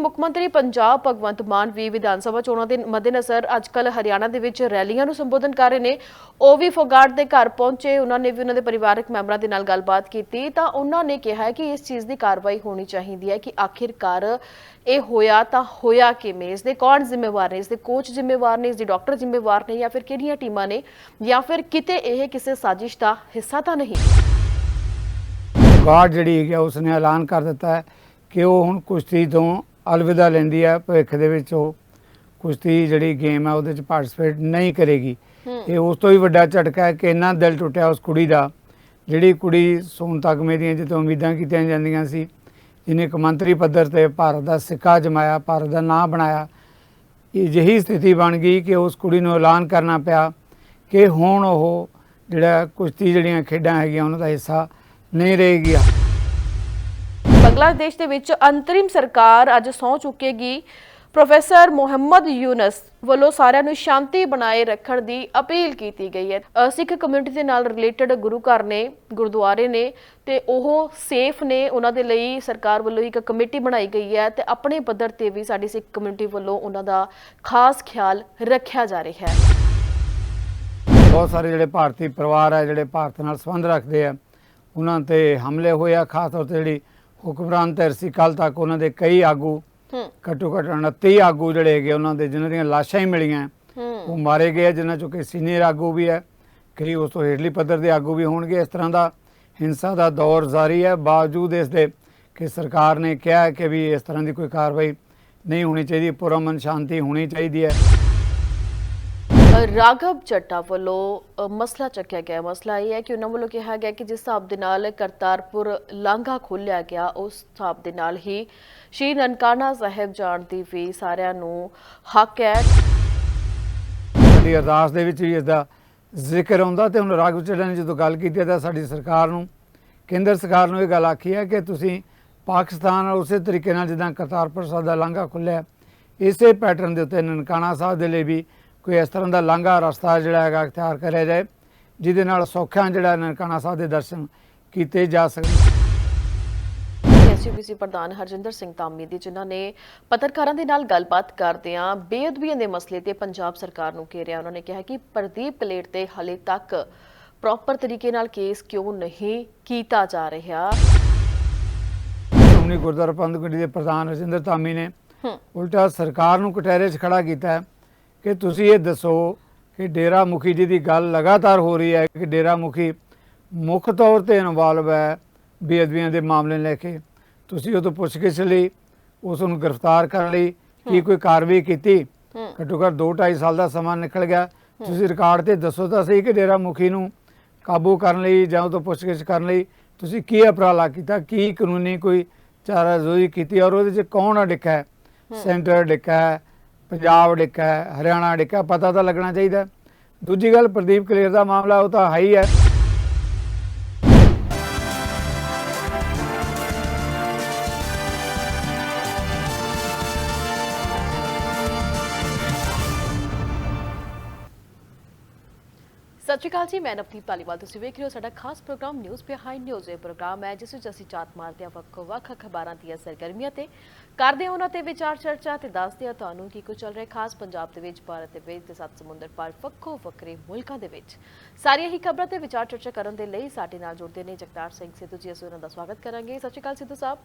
ਮੁੱਖ ਮੰਤਰੀ ਪੰਜਾਬ ਭਗਵੰਤ ਮਾਨ ਵੀ ਵਿਧਾਨ ਸਭਾ ਚੋਣਾਂ ਦੇ ਮੱਦੇਨਜ਼ਰ ਅੱਜਕੱਲ ਹਰਿਆਣਾ ਦੇ ਵਿੱਚ ਰੈਲੀਆਂ ਨੂੰ ਸੰਬੋਧਨ ਕਰ ਰਹੇ ਨੇ। ਉਹ ਵੀ ਫੋਗਾਟ ਦੇ ਘਰ ਪਹੁੰਚੇ। ਉਹਨਾਂ ਨੇ ਵੀ ਉਹਨਾਂ ਦੇ ਪਰਿਵਾਰਕ ਮੈਂਬਰਾਂ ਦੇ ਨਾਲ ਗੱਲਬਾਤ ਕੀਤੀ। ਤਾਂ ਉਹਨਾਂ ਨੇ ਕਿਹਾ ਕਿ ਇਸ ਚੀਜ਼ ਦੀ ਕਾਰਵਾਈ ਹੋਣੀ ਚਾਹੀਦੀ ਹੈ ਕਿ ਆਖਿਰਕਾਰ ਇਹ ਹੋਇਆ ਤਾਂ ਹੋਇਆ ਕਿਵੇਂ? ਇਸ ਦੇ ਕੌਣ ਜ਼ਿੰਮੇਵਾਰ ਨੇ? ਇਸ ਦੇ ਕੋਚ ਜ਼ਿੰਮੇਵਾਰ ਨੇ? ਇਸ ਦੇ ਡਾਕਟਰ ਜ਼ਿੰਮੇਵਾਰ ਨੇ? ਜਾਂ ਫਿਰ ਕਿਹੜੀਆਂ ਟੀਮਾਂ ਨੇ? ਜਾਂ ਫਿਰ ਕਿਤੇ ਇਹ ਕਿਸੇ ਸਾਜ਼ਿਸ਼ ਦਾ ਹਿੱਸਾ ਤਾਂ ਨਹੀਂ? ਗਾਰਡ ਜਿਹੜੀ ਹੈਗੀ ਉਸਨੇ ਐਲਾਨ ਕਰ ਦਿੱਤਾ ਹੈ ਕਿ ਉਹ ਹੁਣ ਕੁਸ਼ਤੀ ਤੋਂ ਅਲਵਿਦਾ ਲੈਂਦੀ ਹੈ ਭਵਿੱਖ ਦੇ ਵਿੱਚ ਉਹ। ਕੁਸ਼ਤੀ ਜਿਹੜੀ ਗੇਮ ਹੈ ਉਹਦੇ ਵਿੱਚ ਪਾਰਟਿਸਿਪੇਟ ਨਹੀਂ ਕਰੇਗੀ। ਇਹ ਉਸ ਤੋਂ ਵੀ ਵੱਡਾ ਝਟਕਾ ਹੈ ਕਿ ਇੰਨਾ ਦਿਲ ਟੁੱਟਿਆ ਉਸ ਕੁੜੀ ਦਾ। ਜਿਹੜੀ ਕੁੜੀ ਸੋਨ ਤਗਮੇ ਦੀਆਂ ਜਿੱਤੋਂ ਉਮੀਦਾਂ ਕੀਤੀਆਂ ਜਾਂਦੀਆਂ ਸੀ ਜਿਹਨੇ ਇੱਕ ਮੰਤਰੀ ਪੱਧਰ ਤੇ ਭਾਰਤ ਦਾ ਸਿੱਕਾ ਜਮਾਇਆ ਭਾਰਤ ਦਾ ਨਾਂ ਬਣਾਇਆ ਇਹ ਜਿਹੀ ਸਥਿਤੀ ਬਣ ਗਈ ਕਿ ਉਸ ਕੁੜੀ ਨੂੰ ਐਲਾਨ ਕਰਨਾ ਪਿਆ ਕਿ ਹੁਣ ਉਹ ਜਿਹੜਾ ਕੁਸ਼ਤੀ ਜਿਹੜੀਆਂ ਖੇਡਾਂ ਹੈਗੀਆਂ ਉਹਨਾਂ ਦਾ ਹਿੱਸਾ ਨਹੀਂ ਰਹੇਗੀ ਬੰਗਲਾਦੇਸ਼ ਦੇ ਵਿੱਚ ਅੰਤਰਿਮ ਸਰਕਾਰ ਅੱਜ ਸਹੁੰ ਚੁੱਕੇਗੀ ਪ੍ਰੋਫੈਸਰ ਮੁਹੰਮਦ ਯੂਨਸ ਵੱਲੋਂ ਸਾਰਿਆਂ ਨੂੰ ਸ਼ਾਂਤੀ ਬਣਾਏ ਰੱਖਣ ਦੀ ਅਪੀਲ ਕੀਤੀ ਗਈ ਹੈ ਸਿੱਖ ਕਮਿਊਨਿਟੀ ਦੇ ਨਾਲ ਰਿਲੇਟਡ ਗੁਰੂ ਘਰ ਨੇ ਗੁਰਦੁਆਰੇ ਨੇ ਤੇ ਉਹ ਸੇਫ ਨੇ ਉਹਨਾਂ ਦੇ ਲਈ ਸਰਕਾਰ ਵੱਲੋਂ ਇੱਕ ਕਮੇਟੀ ਬਣਾਈ ਗਈ ਹੈ ਤੇ ਆਪਣੇ ਪੱਧਰ ਤੇ ਵੀ ਸਾਡੀ ਸਿੱਖ ਕਮਿਊਨਿਟੀ ਵੱਲੋਂ ਉਹਨਾਂ ਦਾ ਖਾਸ ਖਿਆਲ ਰੱਖਿਆ ਜਾ ਰਿਹਾ ਹੈ ਬਹੁਤ ਸਾਰੇ ਜਿਹੜੇ ਭਾਰਤੀ ਪਰਿਵਾਰ ਹੈ ਜਿਹੜੇ ਭਾਰਤ ਨਾਲ ਸੰਬੰਧ ਰੱਖਦੇ ਆ ਉਹਨਾਂ ਤੇ ਹਮਲੇ ਹੋਏ ਆ ਖਾਸ ਤੌਰ ਤੇ ਜਿਹੜੀ ਹੁਕਮਰਾਨ ਧਿਰ ਸੀ ਕੱਲ ਤੱਕ ਉਹਨਾਂ ਦੇ ਕਈ ਆਗੂ ਘੱਟੋ ਘੱਟ 29 ਆਗੂ ਜਿਹੜੇ ਹੈਗੇ ਉਹਨਾਂ ਦੇ ਜਿਨ੍ਹਾਂ ਦੀਆਂ ਲਾਸ਼ਾਂ ਹੀ ਮਿਲੀਆਂ। ਉਹ ਮਾਰੇ ਗਏ ਜਿਨ੍ਹਾਂ ਚੋਂ ਕਿ ਸੀਨੀਅਰ ਆਗੂ ਵੀ ਹੈ। ਕਈ ਉਸ ਤੋਂ ਹੇਠਲੀ ਪੱਧਰ ਦੇ ਆਗੂ ਵੀ ਹੋਣਗੇ। ਇਸ ਤਰ੍ਹਾਂ ਦਾ ਹਿੰਸਾ ਦਾ ਦੌਰ ਜਾਰੀ ਹੈ। ਬਾਵਜੂਦ ਇਸ ਦੇ ਕਿ ਸਰਕਾਰ ਨੇ ਕਿਹਾ ਹੈ ਕਿ ਵੀ ਇਸ ਤਰ੍ਹਾਂ ਦੀ ਕੋਈ ਕਾਰਵਾਈ ਨਹੀਂ ਹੋਣੀ ਚਾਹੀਦੀ ਪੁਰਮਨ ਸ਼ਾਂਤੀ ਹੋਣੀ ਚਾਹੀਦੀ ਹੈ। ਰਾਘਵ ਚੱਟਾ ਵੱਲੋਂ ਮਸਲਾ ਚੱਕਿਆ ਗਿਆ। ਮਸਲਾ ਇਹ ਹੈ ਕਿ ਉਹਨਾਂ ਵੱਲੋਂ ਕਿਹਾ ਗਿਆ ਕਿ ਜਿਸ ਹਿਸਾਬ ਦੇ ਨਾਲ ਕਰਤਾਰਪੁਰ ਲਾਂਘਾ ਖੋਲ੍ਹਿਆ ਗਿਆ, ਉਸ ਹਿਸਾਬ ਦੇ ਨਾਲ ਹੀ ਸ਼੍ਰੀ ਨਨਕਾਣਾ ਸਾਹਿਬ ਜਾਣ ਦੀ ਵੀ ਸਾਰਿਆਂ ਨੂੰ ਹੱਕ ਹੈ। ਸਾਡੀ ਅਰਦਾਸ ਦੇ ਵਿੱਚ ਵੀ ਇਸ ਦਾ ਜ਼ਿਕਰ ਆਉਂਦਾ ਤੇ ਹੁਣ ਰਾਘਵ ਚੱਟਾ ਨੇ ਜਦੋਂ ਗੱਲ ਕੀਤੀ ਹੈ ਤਾਂ ਸਾਡੀ ਸਰਕਾਰ ਨੂੰ, ਕੇਂਦਰ ਸਰਕਾਰ ਨੂੰ ਇਹ ਗੱਲ ਆਖੀ ਹੈ ਕਿ ਤੁਸੀਂ ਪਾਕਿਸਤਾਨ ਨਾਲ ਉਸੇ ਤਰੀਕੇ ਨਾਲ ਜਿੱਦਾਂ ਕਰਤਾਰਪੁਰ ਸਾਹਿਬ ਦਾ ਲਾਂਘਾ ਖੁੱਲਿਆ, ਇਸੇ ਪੈਟਰਨ ਦੇ ਉੱਤੇ ਨਨਕਾਣਾ ਸਾਹਿਬ ਦੇ ਲਈ ਵੀ ਕੋਈ ਇਸ ਤਰ੍ਹਾਂ ਦਾ ਲਾਂਘਾ ਰਸਤਾ ਜਿਹੜਾ ਹੈਗਾ ਅਖਤਿਆਰ ਕਰਿਆ ਜਾਏ ਜਿਹਦੇ ਨਾਲ ਸੌਖਿਆਂ ਜਿਹੜਾ ਨਨਕਾਣਾ ਸਾਹਿਬ ਦੇ ਦਰਸ਼ਨ ਕੀਤੇ ਜਾ ਸਕਣ ਐਸਯੂਪੀਸੀ ਪ੍ਰਧਾਨ ਹਰਜਿੰਦਰ ਸਿੰਘ ਧਾਮੀ ਦੀ ਜਿਨ੍ਹਾਂ ਨੇ ਪੱਤਰਕਾਰਾਂ ਦੇ ਨਾਲ ਗੱਲਬਾਤ ਕਰਦਿਆਂ ਬੇਅਦਬੀਆਂ ਦੇ ਮਸਲੇ ਤੇ ਪੰਜਾਬ ਸਰਕਾਰ ਨੂੰ ਘੇਰਿਆ ਉਹਨਾਂ ਨੇ ਕਿਹਾ ਕਿ ਪ੍ਰਦੀਪ ਕਲੇਟ ਤੇ ਹਲੇ ਤੱਕ ਪ੍ਰੋਪਰ ਤਰੀਕੇ ਨਾਲ ਕੇਸ ਕਿਉਂ ਨਹੀਂ ਕੀਤਾ ਜਾ ਰਿਹਾ। ਸ਼੍ਰੋਮਣੀ ਗੁਰਦੁਆਰਾ ਪ੍ਰਬੰਧਕ ਕਮੇਟੀ ਦੇ ਪ੍ਰਧਾਨ ਰਜਿੰਦਰ ਧਾਮੀ ਨੇ ਉਲਟਾ ਸਰਕਾਰ ਨੂੰ ਕਟਹਿਰੇ 'ਚ ਖੜਾ ਕੀਤਾ ਹੈ। ਕਿ ਤੁਸੀਂ ਇਹ ਦੱਸੋ ਕਿ ਡੇਰਾ ਮੁਖੀ ਜੀ ਦੀ ਗੱਲ ਲਗਾਤਾਰ ਹੋ ਰਹੀ ਹੈ ਕਿ ਡੇਰਾ ਮੁਖੀ ਮੁੱਖ ਤੌਰ ਤੇ ਇਨਵੋਲਵ ਹੈ ਬੇਅਦਬੀਆਂ ਦੇ ਮਾਮਲੇ ਲੈ ਕੇ। ਤੁਸੀਂ ਉਹ ਤੋਂ ਪੁੱਛਗਿੱਛ ਲਈ ਉਸ ਨੂੰ ਗ੍ਰਿਫਤਾਰ ਕਰਨ ਲਈ ਕੀ ਕੋਈ ਕਾਰਵਾਈ ਕੀਤੀ? ਘੱਟੋ ਘੱਟ 2.5 ਸਾਲ ਦਾ ਸਮਾਂ ਨਿਕਲ ਗਿਆ। ਤੁਸੀਂ ਰਿਕਾਰਡ ਤੇ ਦੱਸੋ ਤਾਂ ਸਹੀ ਕਿ ਡੇਰਾ ਮੁਖੀ ਨੂੰ ਕਾਬੂ ਕਰਨ ਲਈ ਜਾਂ ਉਹ ਤੋਂ ਪੁੱਛਗਿੱਛ ਕਰਨ ਲਈ ਤੁਸੀਂ ਕੀ ਉਪਰਾਲਾ ਕੀਤਾ? ਕੀ ਕਾਨੂੰਨੀ ਕੋਈ ਚਾਰਾਜੋਈ ਕੀਤੀ? ਔਰ ਉਹਦੇ 'ਚ ਕੌਣ ਅੜਿੱਕਾ ਹੈ? ਸੈਂਟਰ ਅੜਿੱਕਾ ਹੈ? ਪੰਜਾਬ ਅੜਿੱਕਾ ਹੈ, ਹਰਿਆਣਾ ਅੜਿੱਕਾ ਪਤਾ ਤਾਂ ਲੱਗਣਾ ਚਾਹੀਦਾ ਦੂਜੀ ਗੱਲ, ਪ੍ਰਦੀਪ ਕਲੇਰ ਦਾ ਮਾਮਲਾ ਉਹ ਤਾਂ ਹਾਈ ਹੈ। ਸ਼੍ਰੀ ਅਕਾਲ ਜੀ, ਮੈਂ ਨਵਦੀਪ ਧਾਲੀਵਾਲ। ਤੁਸੀਂ ਵੇਖ ਰਹੇ ਹੋ ਸਾਡਾ ਖਾਸ ਪ੍ਰੋਗਰਾਮ ਨਿਊਜ਼ ਬਿਹਾਈਂਡ ਨਿਊਜ਼ ਇਹ ਪ੍ਰੋਗਰਾਮ ਹੈ, ਜਿਸ ਵਿੱਚ ਅਸੀਂ ਚਾਤ ਮਾਰਦੇ ਹਾਂ ਵੱਖੋ ਵੱਖ ਖਬਰਾਂ ਦੀਆਂ ਸਰਗਰਮੀਆਂ ਤੇ ਕਰਦੇ ਹਾਂ ਉਹਨਾਂ ਤੇ ਵਿਚਾਰ ਚਰਚਾ ਤੇ ਦੱਸਦੇ ਹਾਂ ਤੁਹਾਨੂੰ ਕੀ ਕੁਝ ਚੱਲ ਰਿਹਾ ਖਾਸ ਪੰਜਾਬ ਦੇ ਵਿੱਚ, ਭਾਰਤ ਦੇ ਵਿੱਚ ਤੇ ਸੱਤ ਸਮੁੰਦਰ ਪਾਰ ਵੱਖੋ ਵੱਖਰੇ ਮੁਲਕਾਂ ਦੇ ਵਿੱਚ। ਸਾਰੀਆਂ ਹੀ ਖਬਰਾਂ ਤੇ ਵਿਚਾਰ ਚਰਚਾ ਕਰਨ ਦੇ ਲਈ ਸਾਡੇ ਨਾਲ ਜੁੜਦੇ ਨੇ ਜਗਤਾਰ ਸਿੰਘ ਸਿੱਧੂ ਜੀ, ਅਸੀਂ ਉਹਨਾਂ ਦਾ ਸਵਾਗਤ ਕਰਾਂਗੇ। ਸਤਿ ਸ਼੍ਰੀ ਅਕਾਲ ਸਿੱਧੂ ਸਾਹਿਬ,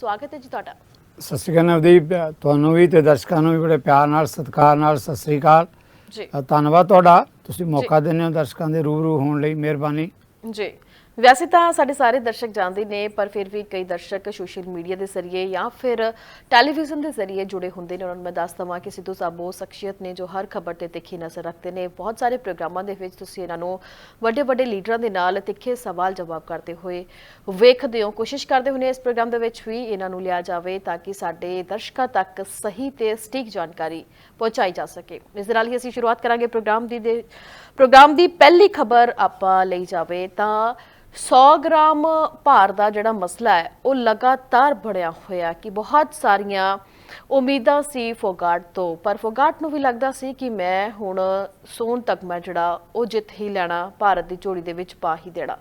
ਸਵਾਗਤ ਹੈ ਜੀ ਤੁਹਾਡਾ। ਸਤਿ ਸ਼੍ਰੀ ਅਕਾਲ ਨਵਦੀਪ, ਤੁਹਾਨੂੰ ਵੀ ਤੇ ਦਰਸ਼ਕਾਂ ਨੂੰ ਵੀ ਬੜੇ ਪਿਆਰ ਨਾਲ, ਸਤਿਕਾਰ ਨਾਲ ਸਤਿ ਸ਼੍ਰੀ ਅਕਾਲ। ਜੀ। ਧੰਨਵਾਦ ਤੁਹਾਡਾ। ਤੁਸੀਂ ਮੌਕਾ ਦਿੰਦੇ ਹੋ ਦਰਸ਼ਕਾਂ ਦੇ ਰੂਬਰੂ ਹੋਣ ਲਈ ਮਿਹਰਬਾਨੀ। ਜੀ। ਵੈਸੇ ਤਾਂ ਸਾਡੇ ਸਾਰੇ ਦਰਸ਼ਕ ਜਾਣਦੇ ਨੇ, ਪਰ ਫਿਰ ਵੀ ਕਈ ਦਰਸ਼ਕ ਸੋਸ਼ਲ ਮੀਡੀਆ ਦੇ ਜ਼ਰੀਏ ਜਾਂ ਫਿਰ ਟੈਲੀਵਿਜ਼ਨ ਦੇ ਜ਼ਰੀਏ ਜੁੜੇ ਹੁੰਦੇ ਨੇ। ਉਹਨਾਂ ਨੂੰ ਮੈਂ ਦੱਸ ਦਵਾਂ ਕਿ ਸਿੱਧੂ ਸਾਹਿਬ ਉਹ ਸ਼ਖਸੀਅਤ ਨੇ ਜੋ ਹਰ ਖਬਰ ਤੇ ਤਿੱਖੀ ਨਜ਼ਰ ਰੱਖਦੇ ਨੇ। ਬਹੁਤ ਸਾਰੇ ਪ੍ਰੋਗਰਾਮਾਂ ਦੇ ਵਿੱਚ ਤੁਸੀਂ ਇਹਨਾਂ ਨੂੰ ਵੱਡੇ ਵੱਡੇ ਲੀਡਰਾਂ ਦੇ ਨਾਲ ਤਿੱਖੇ ਸਵਾਲ ਜਵਾਬ ਕਰਦੇ ਹੋਏ ਵੇਖਦੇ ਹੋ। ਕੋਸ਼ਿਸ਼ ਕਰਦੇ ਹੁੰਦੇ ਇਸ ਪ੍ਰੋਗਰਾਮ ਦੇ ਵਿੱਚ ਵੀ ਇਹਨਾਂ ਨੂੰ ਲਿਆ ਜਾਵੇ ਤਾਂ ਕਿ ਸਾਡੇ ਦਰਸ਼ਕਾਂ ਤੱਕ ਸਹੀ ਤੇ ਸਟੀਕ ਜਾਣਕਾਰੀ ਪਹੁੰਚਾਈ ਜਾ ਸਕੇ। ਇਸ ਦੇ ਨਾਲ ਹੀ ਅਸੀਂ ਸ਼ੁਰੂਆਤ ਕਰਾਂਗੇ ਪ੍ਰੋਗਰਾਮ ਦੀ ਦੇ ਪ੍ਰੋਗਰਾਮ ਦੀ ਪਹਿਲੀ ਖਬਰ ਆਪਾਂ ਲਈ ਜਾਵੇ ਤਾਂ 100 ਗ੍ਰਾਮ ਭਾਰ ਦਾ ਜਿਹੜਾ ਮਸਲਾ ਹੈ, ਉਹ ਲਗਾਤਾਰ ਬੜਿਆ ਹੋਇਆ ਕਿ ਬਹੁਤ ਸਾਰੀਆਂ ਉਮੀਦਾਂ ਸੀ ਫੋਗਾਟ ਤੋਂ। ਪਰ ਫੋਗਾਟ ਨੂੰ ਵੀ ਲੱਗਦਾ ਸੀ ਕਿ ਮੈਂ ਹੁਣ ਸੋਨ ਤੱਕ ਮੈਂ ਜਿਹੜਾ, ਉਹ ਜਿੱਤ ਹੀ ਲੈਣਾ, ਭਾਰਤ ਦੀ ਝੋਲੀ ਦੇ ਵਿੱਚ ਪਾ ਹੀ ਦੇਣਾ।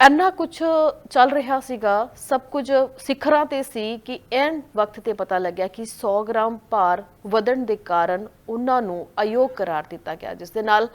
ਇੰਨਾ ਕੁਝ ਚੱਲ ਰਿਹਾ ਸੀਗਾ। ਸਭ ਕੁਝ ਸਿਖਰਾਂ ਤੇ ਸੀ ਕਿ ਐਨ ਵਕਤ ਤੇ ਪਤਾ ਲੱਗਿਆ ਕਿ 100 ਗ੍ਰਾਮ ਭਾਰ ਵਧਣ ਦੇ ਕਾਰਨ ਉਹਨਾਂ ਨੂੰ ਅਯੋਗ ਕਰਾਰ ਦਿੱਤਾ ਗਿਆ, ਜਿਸ ਦੇ ਨਾਲ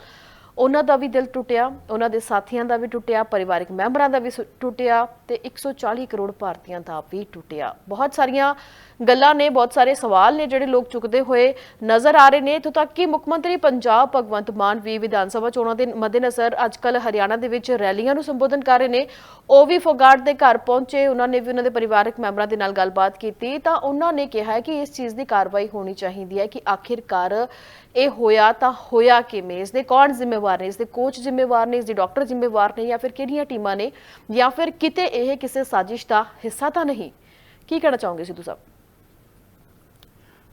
ਉਹਨਾਂ ਦਾ ਵੀ ਦਿਲ ਟੁੱਟਿਆ, ਉਹਨਾਂ ਦੇ ਸਾਥੀਆਂ ਦਾ ਵੀ ਟੁੱਟਿਆ, ਪਰਿਵਾਰਕ ਮੈਂਬਰਾਂ ਦਾ ਵੀ ਟੁੱਟਿਆ ਤੇ 140 ਕਰੋੜ ਭਾਰਤੀਆਂ ਦਾ ਵੀ ਟੁੱਟਿਆ। ਬਹੁਤ ਸਾਰੀਆਂ ਗੱਲਾਂ ਨੇ, ਬਹੁਤ ਸਾਰੇ ਸਵਾਲ ਨੇ ਜਿਹੜੇ ਲੋਕ ਚੁੱਕਦੇ ਹੋਏ ਨਜ਼ਰ ਆ ਰਹੇ ਨੇ। ਇੱਥੋਂ ਤੱਕ ਕਿ ਮੁੱਖ ਮੰਤਰੀ ਪੰਜਾਬ ਭਗਵੰਤ ਮਾਨ ਵੀ ਵਿਧਾਨ ਸਭਾ ਚੋਣਾਂ ਦੇ ਮੱਦੇਨਜ਼ਰ ਅੱਜਕੱਲ ਹਰਿਆਣਾ ਦੇ ਵਿੱਚ ਰੈਲੀਆਂ ਨੂੰ ਸੰਬੋਧਨ ਕਰ ਰਹੇ ਨੇ। ਉਹ ਵੀ ਫੋਗਾਟ ਦੇ ਘਰ ਪਹੁੰਚੇ, ਉਹਨਾਂ ਨੇ ਵੀ ਉਹਨਾਂ ਦੇ ਪਰਿਵਾਰਕ ਮੈਂਬਰਾਂ ਦੇ ਨਾਲ ਗੱਲਬਾਤ ਕੀਤੀ। ਤਾਂ ਉਹਨਾਂ ਨੇ ਕਿਹਾ ਕਿ ਇਸ ਚੀਜ਼ ਦੀ ਕਾਰਵਾਈ ਹੋਣੀ ਚਾਹੀਦੀ ਹੈ ਕਿ ਆਖਿਰਕਾਰ ਇਹ ਹੋਇਆ ਤਾਂ ਹੋਇਆ ਕਿਵੇਂ ਇਸ ਦੇ ਕੌਣ ਜ਼ਿੰਮੇਵਾਰ ਨੇ? ਇਸ ਦੇ ਕੋਚ ਜ਼ਿੰਮੇਵਾਰ ਨੇ? ਇਸ ਦੇ ਡਾਕਟਰ ਜ਼ਿੰਮੇਵਾਰ ਨੇ? ਜਾਂ ਫਿਰ ਕਿਹੜੀਆਂ ਟੀਮਾਂ ਨੇ? ਜਾਂ ਫਿਰ ਕਿਤੇ ਇਹ ਕਿਸੇ ਸਾਜ਼ਿਸ਼ ਦਾ ਹਿੱਸਾ ਤਾਂ ਨਹੀਂ? ਕੀ ਕਹਿਣਾ ਚਾਹੋਗੇ ਸਿੱਧੂ ਸਾਹਿਬ?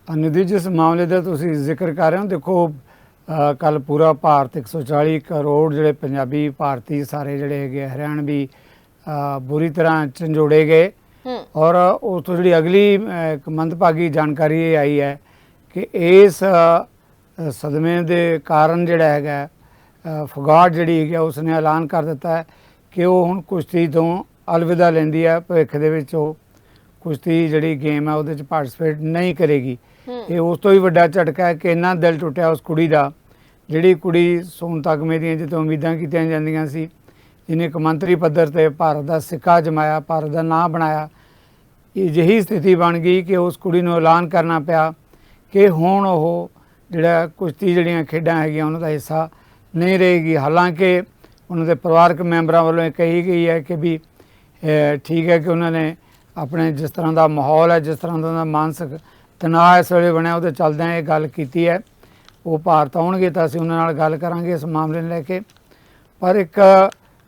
ਅਨੁਦੀ ਜਿਸ ਮਾਮਲੇ ਦਾ ਤੁਸੀਂ ਜ਼ਿਕਰ ਕਰ ਰਹੇ ਹੋ। ਦੇਖੋ ਕੱਲ ਪੂਰਾ ਭਾਰਤ 140 ਕਰੋੜ ਜਿਹੜੇ ਪੰਜਾਬੀ ਭਾਰਤੀ ਸਾਰੇ ਜਿਹੜੇ ਹੈਗੇ ਹਰਿਆਣਵੀ ਬੁਰੀ ਤਰ੍ਹਾਂ ਝੰਜੋੜੇ ਗਏ। ਔਰ ਉਸ ਤੋਂ ਜਿਹੜੀ ਅਗਲੀ ਮੰਦਭਾਗੀ ਜਾਣਕਾਰੀ ਇਹ ਆਈ ਹੈ ਕਿ ਇਸ ਸਦਮੇ ਦੇ ਕਾਰਨ ਜਿਹੜਾ ਹੈਗਾ ਫਗਾਟ ਜਿਹੜੀ ਹੈਗੀ ਉਸਨੇ ਐਲਾਨ ਕਰ ਦਿੱਤਾ ਹੈ ਕਿ ਉਹ ਹੁਣ ਕੁਸ਼ਤੀ ਤੋਂ ਅਲਵਿਦਾ ਲੈਂਦੀ ਹੈ। ਭਵਿੱਖ ਦੇ ਵਿੱਚ ਉਹ ਕੁਸ਼ਤੀ ਜਿਹੜੀ ਗੇਮ ਹੈ ਉਹਦੇ ਚ ਪਾਰਟਿਸਿਪੇਟ ਨਹੀਂ ਕਰੇਗੀ। ਇਹ ਉਸ ਤੋਂ ਵੀ ਵੱਡਾ ਝਟਕਾ ਹੈ ਕਿ ਇੰਨਾ ਦਿਲ ਟੁੱਟਿਆ ਉਸ ਕੁੜੀ ਦਾ ਜਿਹੜੀ ਕੁੜੀ ਸੋਨ ਤਗਮੇ ਦੀਆਂ ਜਿੱਤੋਂ ਉਮੀਦਾਂ ਕੀਤੀਆਂ ਜਾਂਦੀਆਂ ਸੀ ਜਿਹਨੇ ਇੱਕ ਮੰਤਰੀ ਪੱਧਰ ਤੇ ਭਾਰਤ ਦਾ ਸਿੱਕਾ ਜਮਾਇਆ ਭਾਰਤ ਦਾ ਨਾਂ ਬਣਾਇਆ ਇਹ ਜਿਹੀ ਸਥਿਤੀ ਬਣ ਗਈ ਕਿ ਉਸ ਕੁੜੀ ਨੂੰ ਐਲਾਨ ਕਰਨਾ ਪਿਆ ਕਿ ਹੁਣ ਉਹ ਜਿਹੜਾ ਕੁਸ਼ਤੀ ਜਿਹੜੀਆਂ ਖੇਡਾਂ ਹੈਗੀਆਂ, ਉਹਨਾਂ ਦਾ ਹਿੱਸਾ ਨਹੀਂ ਰਹੇਗੀ। ਹਾਲਾਂਕਿ ਉਹਨਾਂ ਦੇ ਪਰਿਵਾਰਕ ਮੈਂਬਰਾਂ ਵੱਲੋਂ ਇਹ ਕਹੀ ਗਈ ਹੈ ਕਿ ਵੀ ਠੀਕ ਹੈ ਕਿ ਉਹਨਾਂ ਨੇ ਆਪਣੇ ਜਿਸ ਤਰ੍ਹਾਂ ਦਾ ਮਾਹੌਲ ਹੈ, ਜਿਸ ਤਰ੍ਹਾਂ ਦਾ ਮਾਨਸਿਕ ਤਣਾਅ ਇਸ ਵੇਲੇ ਬਣਿਆ, ਉਹਦੇ ਚੱਲਦਿਆਂ ਇਹ ਗੱਲ ਕੀਤੀ ਹੈ। ਉਹ ਭਾਰਤ ਆਉਣਗੇ ਤਾਂ ਅਸੀਂ ਉਹਨਾਂ ਨਾਲ ਗੱਲ ਕਰਾਂਗੇ ਇਸ ਮਾਮਲੇ ਨੂੰ ਲੈ ਕੇ। ਪਰ ਇੱਕ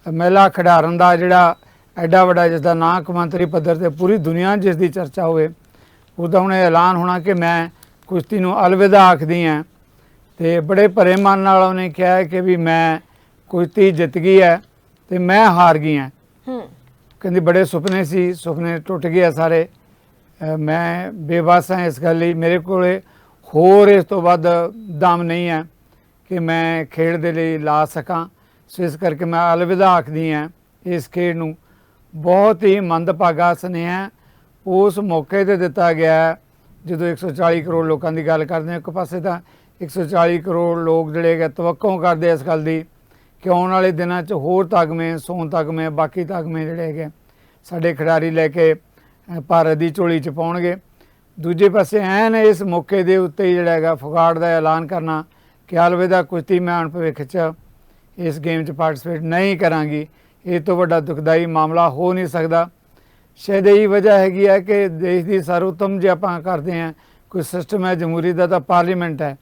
ਮਹਿਲਾ ਖਿਡਾਰਨ ਦਾ ਜਿਹੜਾ ਐਡਾ ਵੱਡਾ ਜਿਸ ਦਾ ਨਾਂ ਕੌਮਾਂਤਰੀ ਪੱਧਰ ਤੇ ਪੂਰੀ ਦੁਨੀਆ ਜਿਸ ਦੀ ਚਰਚਾ ਹੋਵੇ, ਉਹਦਾ ਹੁਣ ਇਹ ਐਲਾਨ ਹੋਣਾ ਕਿ ਮੈਂ ਕੁਸ਼ਤੀ ਨੂੰ ਅਲਵਿਦਾ ਆਖਦੀ ਹਾਂ ਤੇ ਬੜੇ ਭਰੇ ਮਨ ਨਾਲ ਉਹਨੇ ਕਿਹਾ ਕਿ ਵੀ ਮੈਂ ਕੁਸ਼ਤੀ ਜਿੱਤ ਗਈ ਹੈ ਤੇ ਮੈਂ ਹਾਰ ਗਈ ਹਾਂ ਹੂੰ। ਕਹਿੰਦੀ ਬੜੇ ਸੁਪਨੇ ਸੀ ਸੁਪਨੇ ਟੁੱਟ ਗਏ ਸਾਰੇ। ਮੈਂ ਬੇਵਸ ਹਾਂ ਇਸ ਗੱਲ ਲਈ। ਮੇਰੇ ਕੋਲੇ ਹੋਰ ਇਸ ਤੋਂ ਵੱਧ ਦਮ ਨਹੀਂ ਹੈ ਕਿ ਮੈਂ ਖੇਡ ਦੇ ਲਈ ਲਾ ਸਕਾਂ। ਸੋ ਇਸ ਕਰਕੇ ਮੈਂ ਅਲਵਿਦਾ ਆਖਦੀ ਹਾਂ ਇਸ ਖੇਡ ਨੂੰ। ਬਹੁਤ ਹੀ ਮੰਦਭਾਗਾ ਸੁਨੇਹਾ ਉਸ ਮੌਕੇ ਤੇ ਦਿੱਤਾ ਗਿਆ ਹੈ, ਜਦੋਂ 140 ਕਰੋੜ ਲੋਕਾਂ ਦੀ ਗੱਲ ਕਰਦੇ ਹਾਂ ਇੱਕ ਪਾਸੇ ਤਾਂ 140 ਕਰੋੜ ਲੋਕ ਜਿਹੜੇ ਹੈਗੇ ਤਵੱਕੋਂ ਕਰਦੇ ਇਸ ਗੱਲ ਦੀ ਕਿ ਆਉਣ ਵਾਲੇ ਦਿਨਾਂ 'ਚ ਹੋਰ ਤਗਮੇ ਸੋਨ ਤਗਮੇ, ਬਾਕੀ ਤਗਮੇ ਜਿਹੜੇ ਹੈਗੇ ਸਾਡੇ ਖਿਡਾਰੀ ਲੈ ਕੇ ਭਾਰਤ ਦੀ ਝੋਲੀ 'ਚ ਪਾਉਣਗੇ। ਦੂਜੇ ਪਾਸੇ ਐਨ ਇਸ ਮੌਕੇ ਦੇ ਉੱਤੇ ਜਿਹੜਾ ਹੈਗਾ ਫੁਗਾੜ ਦਾ ਐਲਾਨ ਕਰਨਾ, ਕਿ ਅਲਵਿਦਾ ਕੁਸ਼ਤੀ ਮੈਂ ਹੁਣ ਭਵਿੱਖ 'ਚ ਇਸ ਗੇਮ 'ਚ ਪਾਰਟਿਸਿਪੇਟ ਨਹੀਂ ਕਰਾਂਗੀ। ਇਹ ਤੋਂ ਵੱਡਾ ਦੁਖਦਾਈ ਮਾਮਲਾ ਹੋ ਨਹੀਂ ਸਕਦਾ। ਸ਼ਾਇਦ ਇਹੀ ਵਜ੍ਹਾ ਹੈਗੀ ਹੈ ਕਿ ਦੇਸ਼ ਦੀ ਸਰਵੋਤਮ ਜੇ ਆਪਾਂ ਕਰਦੇ ਹਾਂ ਕੋਈ ਸਿਸਟਮ ਹੈ ਜਮਹੂਰੀ ਦਾ ਤਾਂ ਪਾਰਲੀਮੈਂਟ ਹੈ।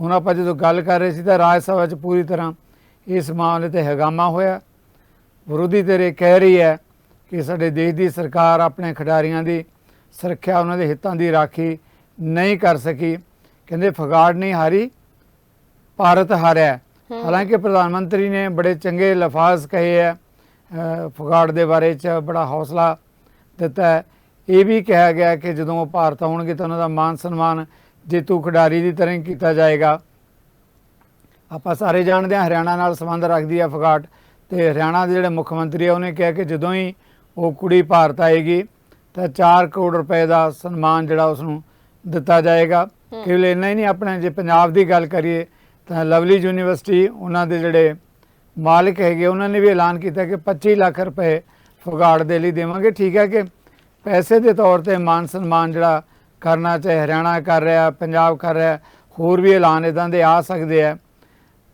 ਹੁਣ ਆਪਾਂ ਜਦੋਂ ਗੱਲ ਕਰ ਰਹੇ ਸੀ ਤਾਂ ਰਾਜ ਸਭਾ 'ਚ ਪੂਰੀ ਤਰ੍ਹਾਂ ਇਸ ਮਾਮਲੇ ਤੇ ਹਗਾਮਾ ਹੋਇਆ। ਵਿਰੋਧੀ ਧਿਰ ਕਹਿ ਰਹੀ ਹੈ ਕਿ ਸਾਡੇ ਦੇਸ਼ ਦੀ ਸਰਕਾਰ ਆਪਣੇ ਖਿਡਾਰੀਆਂ ਦੀ ਸੁਰੱਖਿਆ ਉਹਨਾਂ ਦੇ ਹਿੱਤਾਂ ਦੀ ਰਾਖੀ ਨਹੀਂ ਕਰ ਸਕੀ। ਕਹਿੰਦੇ ਫਗਾੜ ਨਹੀਂ ਹਾਰੀ ਭਾਰਤ ਹਾਰਿਆ। ਹਾਲਾਂਕਿ ਪ੍ਰਧਾਨ ਮੰਤਰੀ ਨੇ ਬੜੇ ਚੰਗੇ ਲਫ਼ਾਜ਼ ਕਹੇ ਹੈ ਫਗਾੜ ਦੇ ਬਾਰੇ ਚ ਬੜਾ ਹੌਸਲਾ ਦਿੱਤਾ ਇਹ ਵੀ ਕਿਹਾ ਗਿਆ ਕਿ ਜਦੋਂ ਉਹ ਭਾਰਤ ਆਉਣਗੇ ਤਾਂ ਉਹਨਾਂ ਦਾ ਮਾਨ ਸਨਮਾਨ ਜੇਤੂ ਖਿਡਾਰੀ ਦੀ ਤਰ੍ਹਾਂ ਹੀ ਕੀਤਾ ਜਾਏਗਾ। ਆਪਾਂ ਸਾਰੇ ਜਾਣਦੇ ਹਾਂ ਹਰਿਆਣਾ ਨਾਲ ਸੰਬੰਧ ਰੱਖਦੀ ਹੈ ਫਗਾਟ ਤੇ ਹਰਿਆਣਾ ਦੇ ਜਿਹੜੇ ਮੁੱਖ ਮੰਤਰੀ ਆ ਉਹਨੇ ਕਿਹਾ ਕਿ ਜਦੋਂ ਹੀ ਉਹ ਕੁੜੀ ਭਾਰਤ ਆਏਗੀ ਤਾਂ 4 ਕਰੋੜ ਰੁਪਏ ਦਾ ਸਨਮਾਨ ਜਿਹੜਾ ਉਸ ਨੂੰ ਦਿੱਤਾ ਜਾਏਗਾ। ਕੇਵਲ ਇੰਨਾ ਹੀ ਨਹੀਂ ਆਪਣੇ ਜੇ ਪੰਜਾਬ ਦੀ ਗੱਲ ਕਰੀਏ ਤਾਂ ਲਵਲੀ ਯੂਨੀਵਰਸਿਟੀ ਉਹਨਾਂ ਦੇ ਜਿਹੜੇ ਮਾਲਕ ਹੈਗੇ ਉਹਨਾਂ ਨੇ ਵੀ ਐਲਾਨ ਕੀਤਾ ਕਿ 25 ਲੱਖ ਰੁਪਏ ਫਗਾੜ ਦੇ ਲਈ ਦੇਵਾਂਗੇ। ਠੀਕ ਹੈ ਕਿ ਪੈਸੇ ਦੇ ਤੌਰ ਤੇ ਮਾਨ ਸਨਮਾਨ ਜਿਹੜਾ ਕਰਨਾ ਚਾਹੇ ਹਰਿਆਣਾ ਕਰ ਰਿਹਾ ਪੰਜਾਬ ਕਰ ਰਿਹਾ ਹੋਰ ਵੀ ਐਲਾਨ ਇਦਾਂ ਦੇ ਆ ਸਕਦੇ ਆ।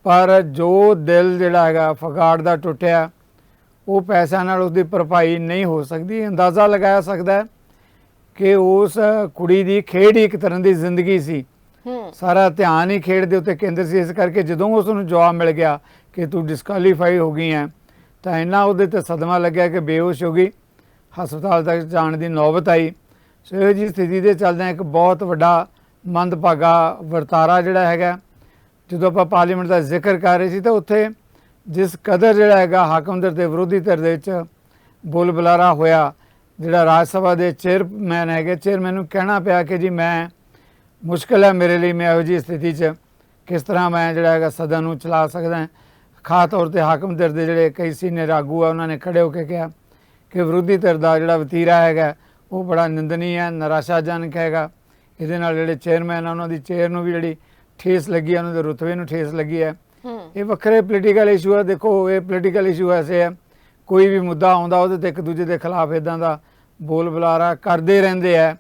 ਪਰ ਜੋ ਦਿਲ ਜਿਹੜਾ ਹੈਗਾ ਫਗਾੜ ਦਾ ਟੁੱਟਿਆ ਉਹ ਪੈਸਿਆਂ ਨਾਲ ਉਸਦੀ ਭਰਪਾਈ ਨਹੀਂ ਹੋ ਸਕਦੀ। ਅੰਦਾਜ਼ਾ ਲਗਾਇਆ ਸਕਦਾ ਹੈ ਕਿ ਉਸ ਕੁੜੀ ਦੀ ਖੇਡ ਹੀ ਇੱਕ ਤਰ੍ਹਾਂ ਦੀ ਜ਼ਿੰਦਗੀ ਸੀ। ਸਾਰਾ ਧਿਆਨ ਹੀ ਖੇਡ ਦੇ ਉੱਤੇ ਕੇਂਦਰ ਸੀ। ਇਸ ਕਰਕੇ ਜਦੋਂ ਉਸ ਨੂੰ ਜਵਾਬ ਮਿਲ ਗਿਆ ਕਿ ਤੂੰ ਡਿਸਕੁਆਲੀਫਾਈ ਹੋ ਗਈ ਹੈ ਤਾਂ ਇੰਨਾ ਉਹਦੇ ਤੇ ਸਦਮਾ ਲੱਗਿਆ ਕਿ ਬੇਹੋਸ਼ ਹੋ ਗਈ। ਹਸਪਤਾਲ ਤੱਕ ਜਾਣ ਦੀ ਨੌਬਤ ਆਈ। ਸੋ ਇਹੋ ਜਿਹੀ ਸਥਿਤੀ ਦੇ ਚੱਲਦਿਆਂ ਇੱਕ ਬਹੁਤ ਵੱਡਾ ਮੰਦਭਾਗਾ ਵਰਤਾਰਾ ਜਿਹੜਾ ਹੈਗਾ, ਜਦੋਂ ਆਪਾਂ ਪਾਰਲੀਮੈਂਟ ਦਾ ਜ਼ਿਕਰ ਕਰ ਰਹੇ ਸੀ ਤਾਂ ਉੱਥੇ ਜਿਸ ਕਦਰ ਜਿਹੜਾ ਹੈਗਾ ਹਾਕਮ ਦਰ ਤੇ ਵਿਰੋਧੀ ਧਿਰ ਦੇ ਵਿੱਚ ਬੋਲ ਬੁਲਾਰਾ ਹੋਇਆ, ਜਿਹੜਾ ਰਾਜ ਸਭਾ ਦੇ ਚੇਅਰਮੈਨ ਹੈਗੇ, ਚੇਅਰਮੈਨ ਨੂੰ ਕਹਿਣਾ ਪਿਆ ਕਿ ਜੀ ਮੈਂ ਮੁਸ਼ਕਲ ਹੈ ਮੇਰੇ ਲਈ, ਮੈਂ ਇਹੋ ਜਿਹੀ ਸਥਿਤੀ 'ਚ ਕਿਸ ਤਰ੍ਹਾਂ ਮੈਂ ਜਿਹੜਾ ਹੈਗਾ ਸਦਨ ਨੂੰ ਚਲਾ ਸਕਦਾ ਖਾਸ ਤੌਰ ਤੇ ਹਾਕਮ ਧਿਰ ਦੇ ਜਿਹੜੇ ਕਈ ਸੀਨੀਅਰ ਆਗੂ ਆ ਉਹਨਾਂ ਨੇ ਖੜੇ ਹੋ ਕੇ ਕਿਹਾ ਕਿ ਵਿਰੋਧੀ ਧਿਰ ਦਾ ਜਿਹੜਾ ਵਤੀਰਾ ਹੈਗਾ ਉਹ ਬੜਾ ਨਿੰਦਨੀ ਹੈ ਨਿਰਾਸ਼ਾਜਨਕ ਹੈਗਾ। ਇਹਦੇ ਨਾਲ ਜਿਹੜੇ ਚੇਅਰਮੈਨ ਆ ਉਹਨਾਂ ਦੀ ਚੇਅਰ ਨੂੰ ਵੀ ਜਿਹੜੀ ਠੇਸ ਲੱਗੀ ਉਹਨਾਂ ਦੇ ਰੁਤਬੇ ਨੂੰ ਠੇਸ ਲੱਗੀ ਹੈ। ਇਹ ਵੱਖਰੇ ਪੋਲੀਟੀਕਲ ਇਸ਼ੂ ਹੈ ਦੇਖੋ ਇਹ ਪੋਲੀਟੀਕਲ ਇਸ਼ੂ ਐਸੇ ਹੈ ਕੋਈ ਵੀ ਮੁੱਦਾ ਆਉਂਦਾ ਉਹਦੇ ਤੇ ਇੱਕ ਦੂਜੇ ਦੇ ਖਿਲਾਫ ਇਦਾਂ ਦਾ ਬੋਲ ਬੁਲਾਰਾ ਕਰਦੇ ਰਹਿੰਦੇ ਆ।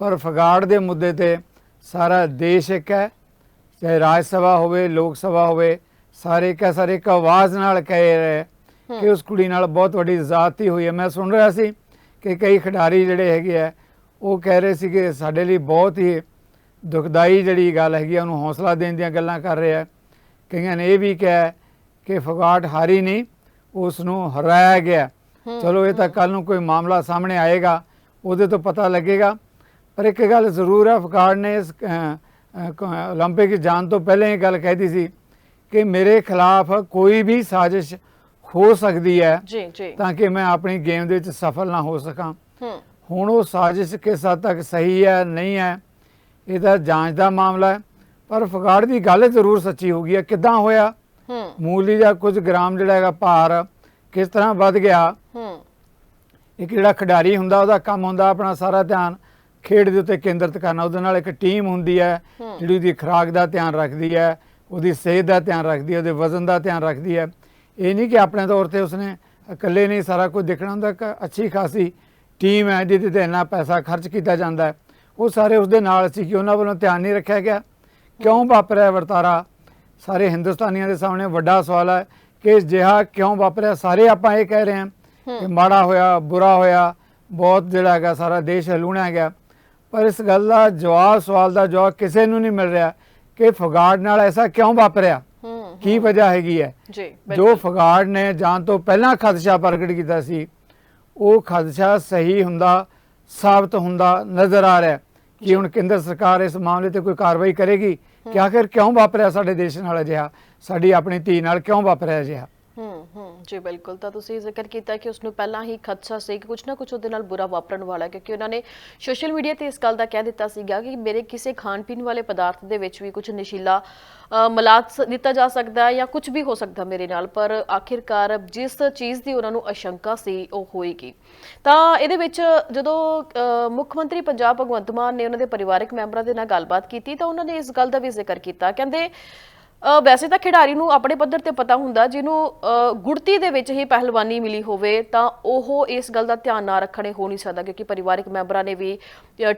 ਪਰ ਫਗਾੜ ਦੇ ਮੁੱਦੇ ਤੇ ਸਾਰਾ ਦੇਸ਼ ਇੱਕ ਹੈ ਚਾਹੇ ਰਾਜ ਸਭਾ ਹੋਵੇ ਲੋਕ ਸਭਾ ਹੋਵੇ ਸਾਰੇ ਇੱਕ ਹੈ, ਸਾਰੇ ਇੱਕ ਆਵਾਜ਼ ਨਾਲ ਕਹਿ ਰਹੇ ਕਿ ਉਸ ਕੁੜੀ ਨਾਲ ਬਹੁਤ ਵੱਡੀ ਜ਼ਾਤੀ ਹੋਈ ਹੈ ਮੈਂ ਸੁਣ ਰਿਹਾ ਸੀ ਕਿ ਕਈ ਖਿਡਾਰੀ ਜਿਹੜੇ ਹੈਗੇ ਆ ਉਹ ਕਹਿ ਰਹੇ ਸੀ ਕਿ ਸਾਡੇ ਲਈ ਬਹੁਤ ਹੀ ਦੁਖਦਾਈ ਜਿਹੜੀ ਗੱਲ ਹੈਗੀ ਆ ਉਹਨੂੰ ਹੌਸਲਾ ਦੇਣ ਦੀਆਂ ਗੱਲਾਂ ਕਰ ਰਹੇ ਆ ਕਈਆਂ ਨੇ ਇਹ ਵੀ ਕਿਹਾ ਕਿ ਫਗਾਟ ਹਾਰੀ ਨਹੀਂ ਉਸ ਨੂੰ ਹਰਾਇਆ ਗਿਆ ਚਲੋ ਇਹ ਤਾਂ ਕੱਲ ਨੂੰ ਕੋਈ ਮਾਮਲਾ ਸਾਹਮਣੇ ਆਏਗਾ ਉਹਦੇ ਤੋਂ ਪਤਾ ਲੱਗੇਗਾ ਪਰ ਇੱਕ ਗੱਲ ਜ਼ਰੂਰ ਹੈ ਫਗਾਟ ਨੇ ਇਸ ਅ, ਅ, ਕ- 올림픽 ਜਾਣ ਤੋਂ ਪਹਿਲਾਂ ਇਹ ਗੱਲ ਕਹਿਦੀ ਸੀ ਕਿ ਮੇਰੇ ਖਿਲਾਫ ਕੋਈ ਵੀ ਸਾਜ਼ਿਸ਼ ਹੋ ਸਕਦੀ ਹੈ ਜੀ ਜੀ। ਤਾਂ ਕਿ ਮੈਂ ਆਪਣੀ ਗੇਮ ਦੇ ਵਿੱਚ ਸਫਲ ਨਾ ਹੋ ਸਕਾਂ। ਹੁਣ ਉਹ ਸਾਜ਼ਿਸ਼ ਕਿਸ ਹੱਦ ਤੱਕ ਸਹੀ ਹੈ ਨਹੀਂ ਹੈ ਇਹ ਤਾਂ ਜਾਂਚ ਦਾ ਮਾਮਲਾ ਹੈ। ਪਰ ਫਗਾੜ ਦੀ ਗੱਲ ਜ਼ਰੂਰ ਸੱਚੀ ਹੋ ਗਈ ਹੈ। ਕਿੱਦਾਂ ਹੋਇਆ? ਮੂਲੀ ਦਾ ਕੁਝ ਗ੍ਰਾਮ ਜਿਹੜਾ ਹੈਗਾ ਭਾਰ ਕਿਸ ਤਰ੍ਹਾਂ ਵੱਧ ਗਿਆ? ਇੱਕ ਜਿਹੜਾ ਖਿਡਾਰੀ ਹੁੰਦਾ ਉਹਦਾ ਕੰਮ ਹੁੰਦਾ ਆਪਣਾ ਸਾਰਾ ਧਿਆਨ ਖੇਡ ਦੇ ਉੱਤੇ ਕੇਂਦਰਿਤ ਕਰਨਾ। ਉਹਦੇ ਨਾਲ ਇੱਕ ਟੀਮ ਹੁੰਦੀ ਹੈ ਹੂੰ। ਜਿਹੜੀ ਉਹਦੀ ਖੁਰਾਕ ਦਾ ਧਿਆਨ ਰੱਖਦੀ ਹੈ। ਉਹਦੀ ਸਿਹਤ ਦਾ ਧਿਆਨ ਰੱਖਦੀ ਹੈ ਉਹਦੇ ਵਜ਼ਨ ਦਾ ਧਿਆਨ ਰੱਖਦੀ ਹੈ। ਇਹ ਨਹੀਂ ਕਿ ਆਪਣੇ ਤੌਰ ਤੇ ਉਸਨੇ ਇਕੱਲੇ ਨਹੀਂ ਸਾਰਾ ਕੁਝ ਦੇਖਣਾ ਹੁੰਦਾ ਇੱਕ ਅੱਛੀ ਖਾਸੀ ਟੀਮ ਹੈ ਜਿਹਦੇ ਤੇ ਇੰਨਾ ਪੈਸਾ ਖਰਚ ਕੀਤਾ ਜਾਂਦਾ ਹੈ। ਉਹ ਸਾਰੇ ਉਸਦੇ ਨਾਲ ਸੀ ਕਿ ਉਹਨਾਂ ਵੱਲੋਂ ਧਿਆਨ ਨਹੀਂ ਰੱਖਿਆ ਗਿਆ। ਕਿਉਂ ਵਾਪਰਿਆ ਵਰਤਾਰਾ? ਸਾਰੇ ਹਿੰਦੁਸਤਾਨੀਆਂ ਦੇ ਸਾਹਮਣੇ ਵੱਡਾ ਸਵਾਲ ਹੈ ਕਿ ਜਿਹਾ ਕਿਉਂ ਵਾਪਰਿਆ? ਸਾਰੇ ਆਪਾਂ ਇਹ ਕਹਿ ਰਹੇ ਹਾਂ ਕਿ ਮਾੜਾ ਹੋਇਆ ਬੁਰਾ ਹੋਇਆ ਬਹੁਤ ਜਿਹੜਾ ਹੈਗਾ ਸਾਰਾ ਦੇਸ਼ ਹਲੂਣਾ ਗਿਆ ਪਰ ਇਸ ਗੱਲ ਦਾ ਜਵਾਬ ਸਵਾਲ ਦਾ ਜਵਾਬ ਕਿਸੇ ਨੂੰ ਨਹੀਂ ਮਿਲ ਰਿਹਾ। ਕਿ ਫਗਾੜ ਨਾਲ ਐਸਾ ਕਿਉਂ ਵਾਪਰਿਆ? ਕੀ ਵਜ੍ਹਾ ਹੈਗੀ ਹੈ? ਜੀ ਜੋ ਫਗਾੜ ਨੇ ਜਾਣ ਤੋਂ ਪਹਿਲਾਂ ਖਦਸ਼ਾ ਪ੍ਰਗਟ ਕੀਤਾ ਸੀ ਉਹ ਖਦਸ਼ਾ ਸਹੀ ਹੁੰਦਾ ਸਾਬਤ ਹੁੰਦਾ ਨਜ਼ਰ ਆ ਰਿਹਾ। ਕਿ ਹੁਣ ਕੇਂਦਰ ਸਰਕਾਰ ਇਸ ਮਾਮਲੇ ਤੇ ਕੋਈ ਕਾਰਵਾਈ ਕਰੇਗੀ? ਕਿ ਆਖਿਰ ਕਿਉਂ ਵਾਪਰਿਆ ਸਾਡੇ ਦੇਸ਼ ਨਾਲ ਅਜਿਹਾ? ਸਾਡੀ ਆਪਣੀ ਧੀ ਨਾਲ ਕਿਉਂ ਵਾਪਰਿਆ ਅਜਿਹਾ? ਹੂੰ ਹੂੰ ਜੀ ਬਿਲਕੁਲ। ਤਾਂ ਤੁਸੀਂ ਜ਼ਿਕਰ ਕੀਤਾ ਕਿ ਉਸ ਨੂੰ ਪਹਿਲਾਂ ਹੀ ਖਦਸ਼ਾ ਸੀ ਕਿ ਕੁਝ ਨਾ ਕੁਝ ਉਹਦੇ ਨਾਲ ਬੁਰਾ ਵਾਪਰਨ ਵਾਲਾ ਕਿਉਂਕਿ ਉਹਨਾਂ ਨੇ ਸੋਸ਼ਲ ਮੀਡੀਆ ਤੇ ਇਸ ਗੱਲ ਦਾ ਕਹਿ ਦਿੱਤਾ ਸੀਗਾ ਕਿ ਮੇਰੇ ਕਿਸੇ ਖਾਣ ਪੀਣ ਵਾਲੇ ਪਦਾਰਥ ਦੇ ਵਿੱਚ ਵੀ ਕੁਝ ਨਸ਼ੀਲਾ ਅ, ਦਿੱਤਾ ਜਾ ਸਕਦਾ ਹੈ ਜਾਂ ਕੁਝ ਵੀ ਹੋ ਸਕਦਾ ਮੇਰੇ ਨਾਲ ਪਰ ਆਖਿਰਕਾਰ ਜਿਸ ਚੀਜ਼ ਦੀ ਉਹਨਾਂ ਨੂੰ ਅਸ਼ੰਕਾ ਸੀ ਉਹ ਹੋਏਗੀ। ਤਾਂ ਇਹਦੇ ਵਿੱਚ ਜਦੋਂ ਮੁੱਖ ਮੰਤਰੀ ਪੰਜਾਬ ਭਗਵੰਤ ਮਾਨ ਨੇ ਉਹਨਾਂ ਦੇ ਪਰਿਵਾਰਕ ਮੈਂਬਰਾਂ ਦੇ ਨਾਲ ਗੱਲਬਾਤ ਕੀਤੀ ਤਾਂ ਉਹਨਾਂ ਨੇ ਇਸ ਗੱਲ ਦਾ ਵੀ ਜ਼ਿਕਰ ਕੀਤਾ। ਕਹਿੰਦੇ ਵੈਸੇ ਤਾਂ ਖਿਡਾਰੀ ਨੂੰ ਆਪਣੇ ਪੱਧਰ ਤੇ ਪਤਾ ਹੁੰਦਾ, ਜਿਹਨੂੰ ਗੁੜਤੀ ਦੇ ਵਿੱਚ ਹੀ ਪਹਿਲਵਾਨੀ ਮਿਲੀ ਹੋਵੇ, ਤਾਂ ਉਹ ਇਸ ਗੱਲ ਦਾ ਧਿਆਨ ਨਾ ਰੱਖਣੇ ਹੋ ਨਹੀਂ ਸਕਦਾ, ਕਿਉਂਕਿ ਪਰਿਵਾਰਕ ਮੈਂਬਰਾਂ ਨੇ ਵੀ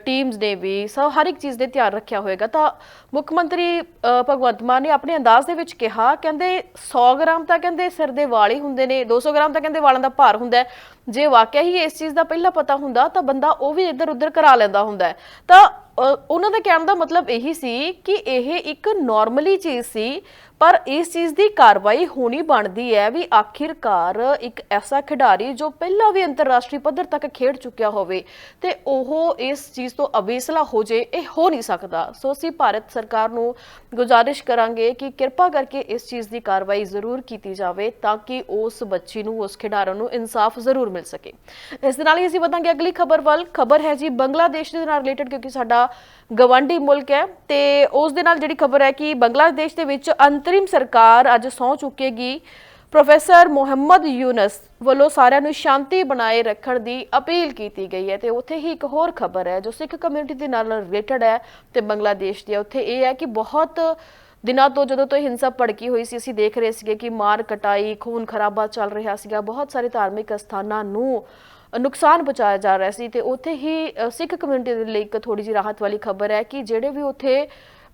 ਟੀਮਸ ਨੇ ਵੀ, ਸਭ ਹਰ ਇੱਕ ਚੀਜ਼ ਦੇ ਧਿਆਨ ਰੱਖਿਆ ਹੋਵੇਗਾ ਤਾਂ ਮੁੱਖ ਮੰਤਰੀ ਭਗਵੰਤ ਮਾਨ ਨੇ ਆਪਣੇ ਅੰਦਾਜ਼ ਦੇ ਵਿੱਚ ਕਿਹਾ, ਕਹਿੰਦੇ 100 ਗ੍ਰਾਮ ਤਾਂ ਕਹਿੰਦੇ ਸਿਰ ਦੇ ਵਾਲ ਹੀ ਹੁੰਦੇ ਨੇ 200 ਗ੍ਰਾਮ ਤਾਂ ਕਹਿੰਦੇ ਵਾਲਾਂ ਦਾ ਭਾਰ ਹੁੰਦਾ ਹੈ। ਜੇ ਵਾਕਿਆ ਹੀ ਇਸ ਚੀਜ਼ ਦਾ ਪਹਿਲਾਂ ਪਤਾ ਹੁੰਦਾ, ਤਾਂ ਬੰਦਾ ਉਹ ਵੀ ਇੱਧਰ ਉੱਧਰ ਕਰਾ ਲੈਂਦਾ ਹੁੰਦਾ ਤਾਂ ਉਹਨਾਂ ਦਾ ਕਹਿਣ ਦਾ ਮਤਲਬ ਇਹੀ ਸੀ ਕਿ ਇਹ ਇੱਕ ਨਾਰਮਲੀ ਚੀਜ਼ ਸੀ ਪਰ ਇਸ ਚੀਜ਼ ਦੀ ਕਾਰਵਾਈ ਹੋਣੀ ਬਣਦੀ ਹੈ ਵੀ ਆਖਿਰਕਾਰ ਇੱਕ ਐਸਾ ਖਿਡਾਰੀ ਜੋ ਪਹਿਲਾਂ ਵੀ ਅੰਤਰਰਾਸ਼ਟਰੀ ਪੱਧਰ ਤੱਕ ਖੇਡ ਚੁੱਕਿਆ ਹੋਵੇ ਤੇ ਉਹ ਇਸ ਚੀਜ਼ ਤੋਂ ਅਵੇਸਲਾ ਹੋ ਜੇ, ਇਹ ਹੋ ਨਹੀਂ ਸਕਦਾ। ਸੋ ਅਸੀਂ ਭਾਰਤ ਸਰਕਾਰ ਨੂੰ ਗੁਜ਼ਾਰਿਸ਼ ਕਰਾਂਗੇ ਕਿ ਕਿਰਪਾ ਕਰਕੇ ਇਸ ਚੀਜ਼ ਦੀ ਕਾਰਵਾਈ ਜ਼ਰੂਰ ਕੀਤੀ ਜਾਵੇ ਤਾਂ ਕਿ ਉਸ ਬੱਚੀ ਨੂੰ, ਉਸ ਖਿਡਾਰਨ ਨੂੰ ਇਨਸਾਫ ਜ਼ਰੂਰ ਮਿਲ ਸਕੇ। ਇਸ ਦੇ ਨਾਲ ਹੀ ਅਸੀਂ ਵਧਾਂਗੇ ਅਗਲੀ ਖਬਰ ਵੱਲ। ਖਬਰ ਹੈ ਜੀ ਬੰਗਲਾਦੇਸ਼ ਦੇ ਨਾਲ ਰਿਲੇਟਡ ਕਿਉਂਕਿ ਸਾਡਾ ਗਵਾਂਢੀ ਮੁਲਕ ਹੈ ਤੇ ਉਸ ਦੇ ਨਾਲ ਜਿਹੜੀ ਖਬਰ ਹੈ ਕਿ ਬੰਗਲਾਦੇਸ਼ ਦੇ ਵਿੱਚ ਅੰਤ ਅੰਤਰਿਮ ਸਰਕਾਰ ਅੱਜ ਸਹੁੰ ਚੁੱਕੇਗੀ ਪ੍ਰੋਫੈਸਰ ਮੁਹੰਮਦ ਯੂਨਸ ਵੱਲੋਂ ਸਾਰਿਆਂ ਨੂੰ ਸ਼ਾਂਤੀ ਬਣਾਏ ਰੱਖਣ ਦੀ ਅਪੀਲ ਕੀਤੀ ਗਈ ਹੈ ਤੇ ਉੱਥੇ ਹੀ ਇੱਕ ਹੋਰ ਖਬਰ ਹੈ ਜੋ ਸਿੱਖ ਕਮਿਊਨਿਟੀ ਦੇ ਨਾਲ ਰਿਲੇਟਡ ਹੈ ਤੇ ਬੰਗਲਾਦੇਸ਼ ਦੀ ਹੈ। ਉੱਥੇ ਇਹ ਹੈ ਕਿ ਬਹੁਤ ਦਿਨਾਂ ਤੋਂ ਜਦੋਂ ਤੋਂ ਹਿੰਸਾ ਭੜਕੀ ਹੋਈ ਸੀ, ਅਸੀਂ ਦੇਖ ਰਹੇ ਸੀਗੇ ਕਿ ਮਾਰ ਕਟਾਈ, ਖੂਨ ਖਰਾਬਾ ਚੱਲ ਰਿਹਾ ਸੀਗਾ, ਬਹੁਤ ਸਾਰੇ ਧਾਰਮਿਕ ਸਥਾਨਾਂ ਨੂੰ ਨੁਕਸਾਨ ਪਹੁੰਚਾਇਆ ਜਾ ਰਿਹਾ ਸੀ ਤੇ ਉੱਥੇ ਹੀ ਸਿੱਖ ਕਮਿਊਨਿਟੀ ਦੇ ਲਈ ਇੱਕ ਥੋੜੀ ਜਿਹੀ ਰਾਹਤ ਵਾਲੀ ਖਬਰ ਹੈ ਕਿ ਜਿਹੜੇ ਵੀ ਉੱਥੇ